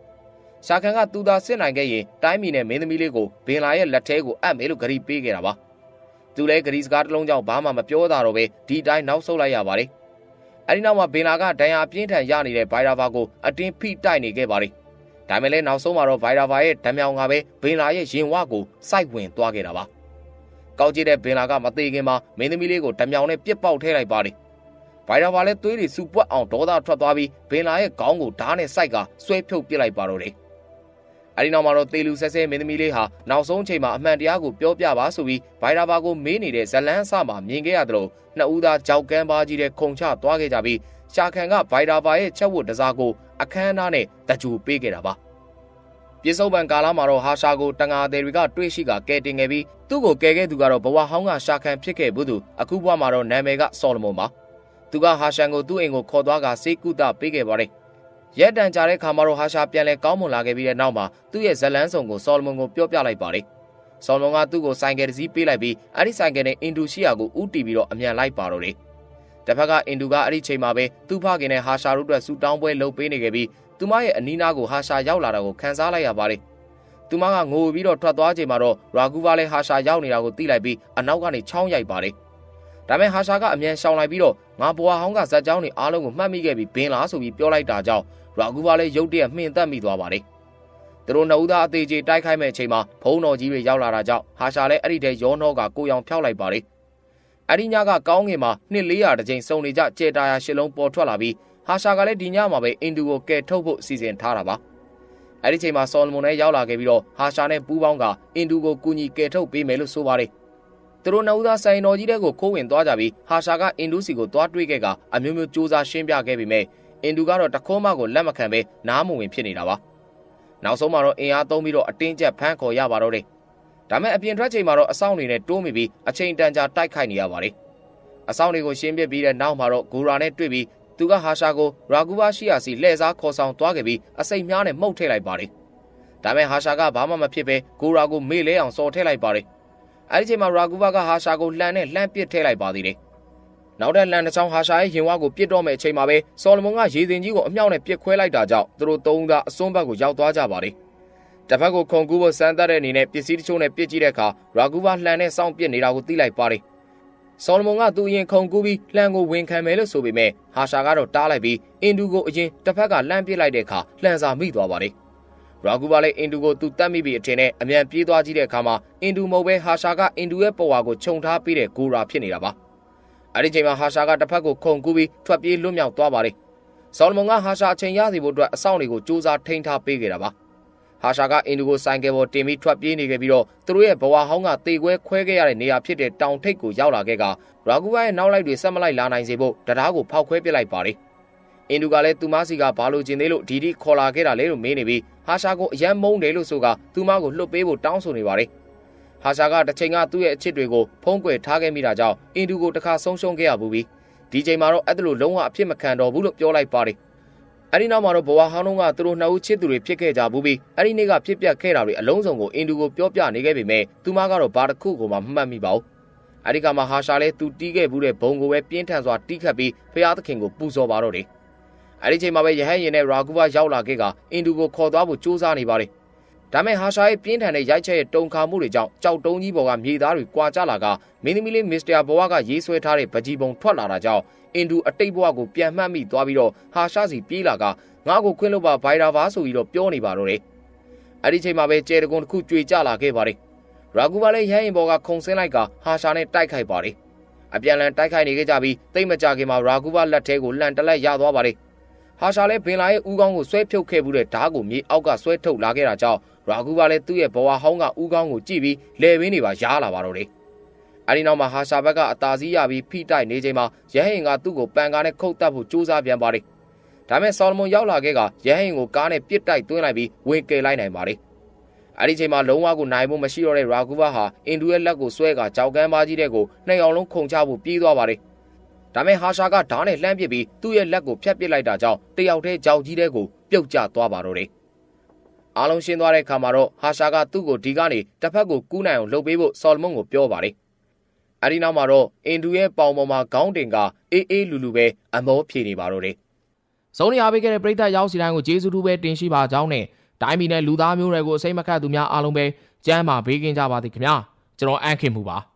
ရှာခံကသူသာစစ်နိုင်ခဲ့ရင်တိုင်းပြည်နဲ့မင်းသမီးလေးကိုဘင်လာရဲ့လက်ထဲကိုအပ်မယ်လို့ဂရီပေးခဲ့တာပါ။သူလည်းဂရီစကားတစ်လုံးကြောင့်ဘာမှမပြောတာတော့ပဲဒီတိုင်းနောက်ဆုတ်လိုက်ရပါတယ်။အဲဒီနောက်မှာဘင်လာကဒဏ်ရာပြင်းထန်ရနေတဲ့ဘိုင်ရာဘာကိုအတင်းဖိတိုက်နေခဲ့ပါတယ်။။ဒါမဲ့လည်းနောက်ဆုံးမှာတော့ဗိုင်ရာဗာရဲ့ဓမြောင်ကပဲဘင်လာရဲ့ရင်ဝကိုစိုက်ဝင်သွားခဲ့တာပါ။ကောက်ကြည့်တဲ့ဘင်လာကမသေးခင်မှာမင်းသမီးလေးကိုဓမြောင်နဲ့ပြစ်ပေါက်ထဲလိုက်ပါတယ်။ဗိုင်ရာဗာလည်းသွေးတွေစူပွက်အောင်ဒေါသထွက်သွားပြီးဘင်လာရဲ့ခေါင်းကိုဓာတ်နဲ့စိုက်ကဆွဲဖြုတ်ပစ်လိုက်ပါတော့တယ်။ အဲဒီနောက်မှာတော့တေလူဆဲဆဲမင်းသမီးလေးဟာနောက်ဆုံးအချိန်မှာအမှန်တရားကိုပြောပြပါဆိုပြီးဗိုင်ရာဗာကိုမေးနေတဲ့ဇလန်းအစမှာမြင်ခဲ့ရသလိုနှစ်ဦးသားကြောက်ကန်းပါကြီးတဲ့ခုံချသွားခဲ့ကြပြီးရှာခံကဗိုင်ရာဗာရဲ့ချက်ဝတ်တစားကိုအခမ်းအနားနဲ့တကြူပေးခဲ့တာပါပြေဆုံးပံကာလာမှာတော့ဟာရှာကိုတန်ငါသည်တွေကတွေးရှိကကဲတင်ခဲ့ပြီးသူ့ကိုကယ်ခဲ့သူကတော့ဘဝဟောင်းကရှာခံဖြစ်ခဲ့ဘူးသူအခုဘဝမှာတော့နာမည်ကဆော်လမွန်ပါသူကဟာရှန်ကိုသူ့အိမ်ကိုခေါ်သွားကစေကုသပေးခဲ့ပါတယ် ရက်တန်ကြတဲ့ခါမှာတော့ဟာရှာပြန်လဲကောင်းမွန်လာခဲ့ပြီးတဲ့နောက်မှာသူ့ရဲ့ဇလန်းဆောင်ကိုဆော်လမွန်ကိုပြောပြလိုက်ပါတယ်ဆော်လမွန်ကသူ့ကိုဆိုင်ကယ်တစ်စီးပေးလိုက်ပြီးအဲ့ဒီဆိုင်ကယ်နဲ့အင်ဒိုရှီယာကိုဥတီပြီးတော့အမြန်လိုက်ပါတော့တယ်တစ်ဖက်ကအင်ဒူကအဲ့ဒီချိန်မှာပဲသူ့ဖခင်နဲ့ဟာရှာတို့အတွက်ဆူတောင်းပွဲလုပ်ပေးနေခဲ့ပြီးသူမရဲ့အနီးနားကိုဟာရှာရောက်လာတာကိုခန်းစားလိုက်ရပါတယ်။သူမကငိုပြီးတော့ထွက်သွားချိန်မှာတော့ရာဂူဗာလည်းဟာရှာရောက်နေတာကိုသိလိုက်ပြီးအနောက်ကနေချောင်းရိုက်ပါတယ်။ဒါပေမဲ့ဟာရှာကအမြန်ရှောင်လိုက်ပြီးတော့ငါဘွားဟောင်းကဇက်ကြောင်းတွေအားလုံးကိုမှတ်မိခဲ့ပြီးဘင်းလားဆိုပြီးပြောလိုက်တာကြောင့် ရာဂူဗာလည်းရုတ်တရက်မှင်သက်မိသွားပါတယ်။သူတို့နှစ်ဦးသားအသေးချေတိုက်ခိုက်မဲ့အချိန်မှာဘုံတော်ကြီးတွေရောက်လာတာကြောင့်ဟာရှာလည်းအဲ့ဒီတည်းရောနှောကကိုရောင်ဖျောက်လိုက်ပါတယ်။အဲ့ဒီညကကောင်းငင်မှာနှစ်400တကြိမ်စုံနေကြကြေတာယာရှစ်လုံးပေါ်ထွက်လာပြီးဟာရှာကလည်းဒီညမှာပဲအင်ဒူကိုကယ်ထုတ်ဖို့စီစဉ်ထားတာပါအဲ့ဒီချိန်မှာဆော်လမွန်လည်းရောက်လာခဲ့ပြီးတော့ဟာရှာနဲ့ပူးပေါင်းကအင်ဒူကိုကူညီကယ်ထုတ်ပေးမယ်လို့ဆိုပါတယ်သူတို့နှစ်ဦးသားဆိုင်တော်ကြီးတဲ့ကိုခိုးဝင်သွားကြပြီးဟာရှာကအင်ဒူစီကိုသွားတွေ့ခဲ့ကအမျိုးမျိုးစူးစမ်းရှင်းပြခဲ့ပေမဲ့ အင်ဒူကတော့တခိုးမကိုလက်မခံပဲနားမဝင်ဖြစ်နေတာပါနောက်ဆုံးမှာတော့အင်အားသုံးပြီးတော့အတင်းကျပ်ဖမ်းခေါ်ရပါတော့တယ်ဒါမဲ့အပြင်ထွက်ချိန်မှာတော့အဆောင်တွေနဲ့တိုးမိပြီးအချိန်တန်ကြာတိုက်ခိုက်နေရပါတယ်အဆောင်တွေကိုရှင်းပြပြီးတဲ့နောက်မှာတော့ဂူရာနဲ့တွေ့ပြီးသူကဟာရှာကိုရာဂူဘာရှိယာစီလှည့်စားခေါ်ဆောင်သွားခဲ့ပြီးအစိမ်များနဲ့မှုတ်ထည့်လိုက်ပါတယ်။ဒါပေမဲ့ဟာရှာကဘာမှမဖြစ်ပဲဂိုရာကိုမေ့လဲအောင်စော်ထည့်လိုက်ပါတယ်။အဲဒီချိန်မှာရာဂူဘာကဟာရှာကိုလှန်နဲ့လှမ်းပစ်ထည့်လိုက်ပါသေးတယ်။ နောက်တဲ့လန်တစ်ချောင်းဟာရှာရဲ့ရင်ဝါကိုပစ်တော့မဲ့အချိန်မှာပဲဆော်လမွန်ကရေစင်ကြီးကိုအမြောက်နဲ့ပစ်ခွဲလိုက်တာကြောင့်သူတို့သုံးသားအစွန်းဘက်ကိုရောက်သွားကြပါတယ်။တစ်ဖက်ကိုခုံကူးဖို့စမ်းသပ်တဲ့အနေနဲ့ပစ္စည်းတချို့နဲ့ပစ်ကြည့်တဲ့အခါရာဂူဘာလှန်နဲ့စောင့်ပစ်နေတာကိုသိလိုက်ပါတယ်။ဆော်လမွန်ကသူ့အရင်ခုံကူးပြီးလှန်ကိုဝင်ခံမယ်လို့ဆိုပေမဲ့ဟာရှာကတော့တားလိုက်ပြီးအင်ဒူကိုအရင်တစ်ဖက်ကလှမ်းပစ်လိုက်တဲ့အခါလှန်စာမိသွားပါတယ်။ရာဂူဘာလည်းအင်ဒူကိုသူတတ်မိပြီးအထင်နဲ့အမြန်ပြေးသွားကြည့်တဲ့အခါမှာအင်ဒူမဟုတ်ပဲဟာရှာကအင်ဒူရဲ့ပေါ်ဝါကိုခြုံထားပေးတဲ့ဂိုရာဖြစ်နေတာပါ။ အဲဒီချိန်မှာဟာရှာကတစ်ဖက်ကိုခုံကူးပြီးထွက်ပြေးလွတ်မြောက်သွားပါတယ်။ဆော်လမွန်ကဟာရှာအချိန်ရစီဖို့အတွက်အဆောင်တွေကိုစူးစမ်းထိန်းထားပေးခဲ့တာပါ။ဟာရှာကအင်ဒူကိုဆိုင်ကယ်ပေါ်တင်ပြီးထွက်ပြေးနေခဲ့ပြီးတော့သူတို့ရဲ့ဘဝဟောင်းကတေခွဲခွဲခဲ့ရတဲ့နေရာဖြစ်တဲ့တောင်ထိပ်ကိုရောက်လာခဲ့ကရာဂူဝါရဲ့နောက်လိုက်တွေဆက်မလိုက်လာနိုင်စေဖို့တရားကိုဖောက်ခွဲပစ်လိုက်ပါတယ်။အင်ဒူကလည်းသူမစီကဘာလို့ကျင်သေးလို့ဒီဒီခေါ်လာခဲ့တာလဲလို့မေးနေပြီးဟာရှာကိုအယမ်းမုန်းတယ်လို့ဆိုကသူမကိုလွတ်ပေးဖို့တောင်းဆိုနေပါတယ်။ ဟာရှာကတစ်ချိန်ကသူ့ရဲ့အချစ်တွေကိုဖုံးကွယ်ထားခဲ့မိတာကြောင့်အင်ဒူကိုတစ်ခါဆုံးရှုံးခဲ့ရဘူးပြီးဒီချိန်မှာတော့အဲ့ဒါလိုလုံးဝအဖြစ်မခံတော့ဘူးလို့ပြောလိုက်ပါတယ်အဲ့ဒီနောက်မှာတော့ဘဝဟောင်းလုံးကသူတို့နှစ်ဦးချစ်သူတွေဖြစ်ခဲ့ကြဘူးပြီးအဲ့ဒီနေ့ကဖြစ်ပျက်ခဲ့တာတွေအလုံးစုံကိုအင်ဒူကိုပြောပြနေခဲ့ပေမဲ့သူမကတော့ဘာတစ်ခုကိုမှမမှတ်မိပါဘူးအဲ့ဒီကမှဟာရှာလဲသူတီးခဲ့ဘူးတဲ့ဘုံကိုပဲပြင်းထန်စွာတီးခတ်ပြီးဖျားသခင်ကိုပူဇော်ပါတော့တယ်အဲ့ဒီချိန်မှာပဲရဟန်းရင်နဲ့ရာဂူဘာရောက်လာခဲ့ကအင်ဒူကိုခေါ်သွားဖို့ကြိုးစားနေပါတယ် ဒါမဲ့ဟာရှာရဲ့ပြင်းထန်တဲ့ရိုက်ချက်ရဲ့တုံခါမှုတွေကြောင့်ကြောက်တုံးကြီးပေါ်ကမြေသားတွေကွာကျလာကမင်းသမီးလေးမစ္စတာဘဝကရေးဆွဲထားတဲ့ဗကြီးပုံထွက်လာတာကြောင့်အင်ဒူအတိတ်ဘဝကိုပြန်မှတ်မိသွားပြီးတော့ဟာရှာစီပြေးလာကငါ့ကိုခွင့်လို့ပါဘိုင်ရာပါဆိုပြီးတော့ပြောနေပါတော့တယ်အဲ့ဒီချိန်မှာပဲကျဲတကွန်တစ်ခုကြွေကြလာခဲ့ပါတယ်ရာဂူဘာလည်းရဟရင်ဘော်ကခုံဆင်းလိုက်ကဟာရှာနဲ့တိုက်ခိုက်ပါတယ်အပြန်လန်တိုက်ခိုက်နေခဲ့ကြပြီးတိတ်မကြခင်မှာရာဂူဘာလက်ထဲကိုလန်တလက်ရသွားပါတယ် ဟာရှာလည်းဘင်လာရဲ့ဦးကောင်းကိုဆွဲဖြုတ်ခဲ့ဘူးတဲ့ဓားကိုမြေအောက်ကဆွဲထုတ်လာခဲ့တာကြောင့်ရာဂူဘာလည်းသူ့ရဲ့ဘဝဟောင်းကဦးကောင်းကိုကြည့်ပြီးလဲပင်းတွေပါရားလာပါတော့တယ်အဲဒီနောက်မှာဟာရှာဘက်ကအသာစီးရပြီးဖိတိုက်နေချိန်မှာရဟင်ကသူ့ကိုပန်ကားနဲ့ခုတ်တက်ဖို့ကြိုးစားပြန်ပါတယ်ဒါမဲ့ဆော်လမွန်ရောက်လာခဲ့ကရဟင်ကိုကားနဲ့ပစ်တိုက်သွင်းလိုက်ပြီးဝင်ကယ်လိုက်နိုင်ပါတယ်အဲ့ဒီချိန်မှာလုံးဝကိုနိုင်ဖို့မရှိတော့တဲ့ရာဂူဘာဟာအင်ဒူရဲ့လက်ကိုဆွဲကကြောက်ကမ်းပါကြီးတဲ့ကိုနှစ်အောင်လုံးခုန်ချဖို့ပြေးသွားပါတယ် ဒါမဲ့ဟာရှာကဓာတ်နဲ့လှမ်းပစ်ပြီးသူ့ရဲ့လက်ကိုဖြတ်ပစ်လိုက်တာကြောင့်တယောက်တည်းကြောက်ကြီးတဲ့ကိုပြုတ်ကျသွားပါတော့တယ်အားလုံးရှင်းသွားတဲ့အခါမှာတော့ဟာရှာကသူ့ကိုဒီကနေတစ်ဖက်ကိုကူးနိုင်အောင်လှုပ်ပေးဖို့ဆော်လမွန်ကိုပြောပါတယ်အဲဒီနောက်မှာတော့အင်ဒူရဲ့ပေါင်ပေါ်မှာခေါင်းတင်ကအေးအေးလူလူပဲအမောဖြေနေပါတော့တယ်။စုံနေအားပေးခဲ့တဲ့ပရိသတ်ရောက်စီတိုင်းကိုကျေးဇူးတူပဲတင်ရှိပါကြောင်းနဲ့တိုင်းပြည်နဲ့လူသားမျိုးတွေကိုအစိမ့်မခတ်သူများအားလုံးပဲကျမ်းမာဘေးကင်းကြပါသည်ခင်ဗျာ။ကျွန်တော်အန်ခင်မှုပါ။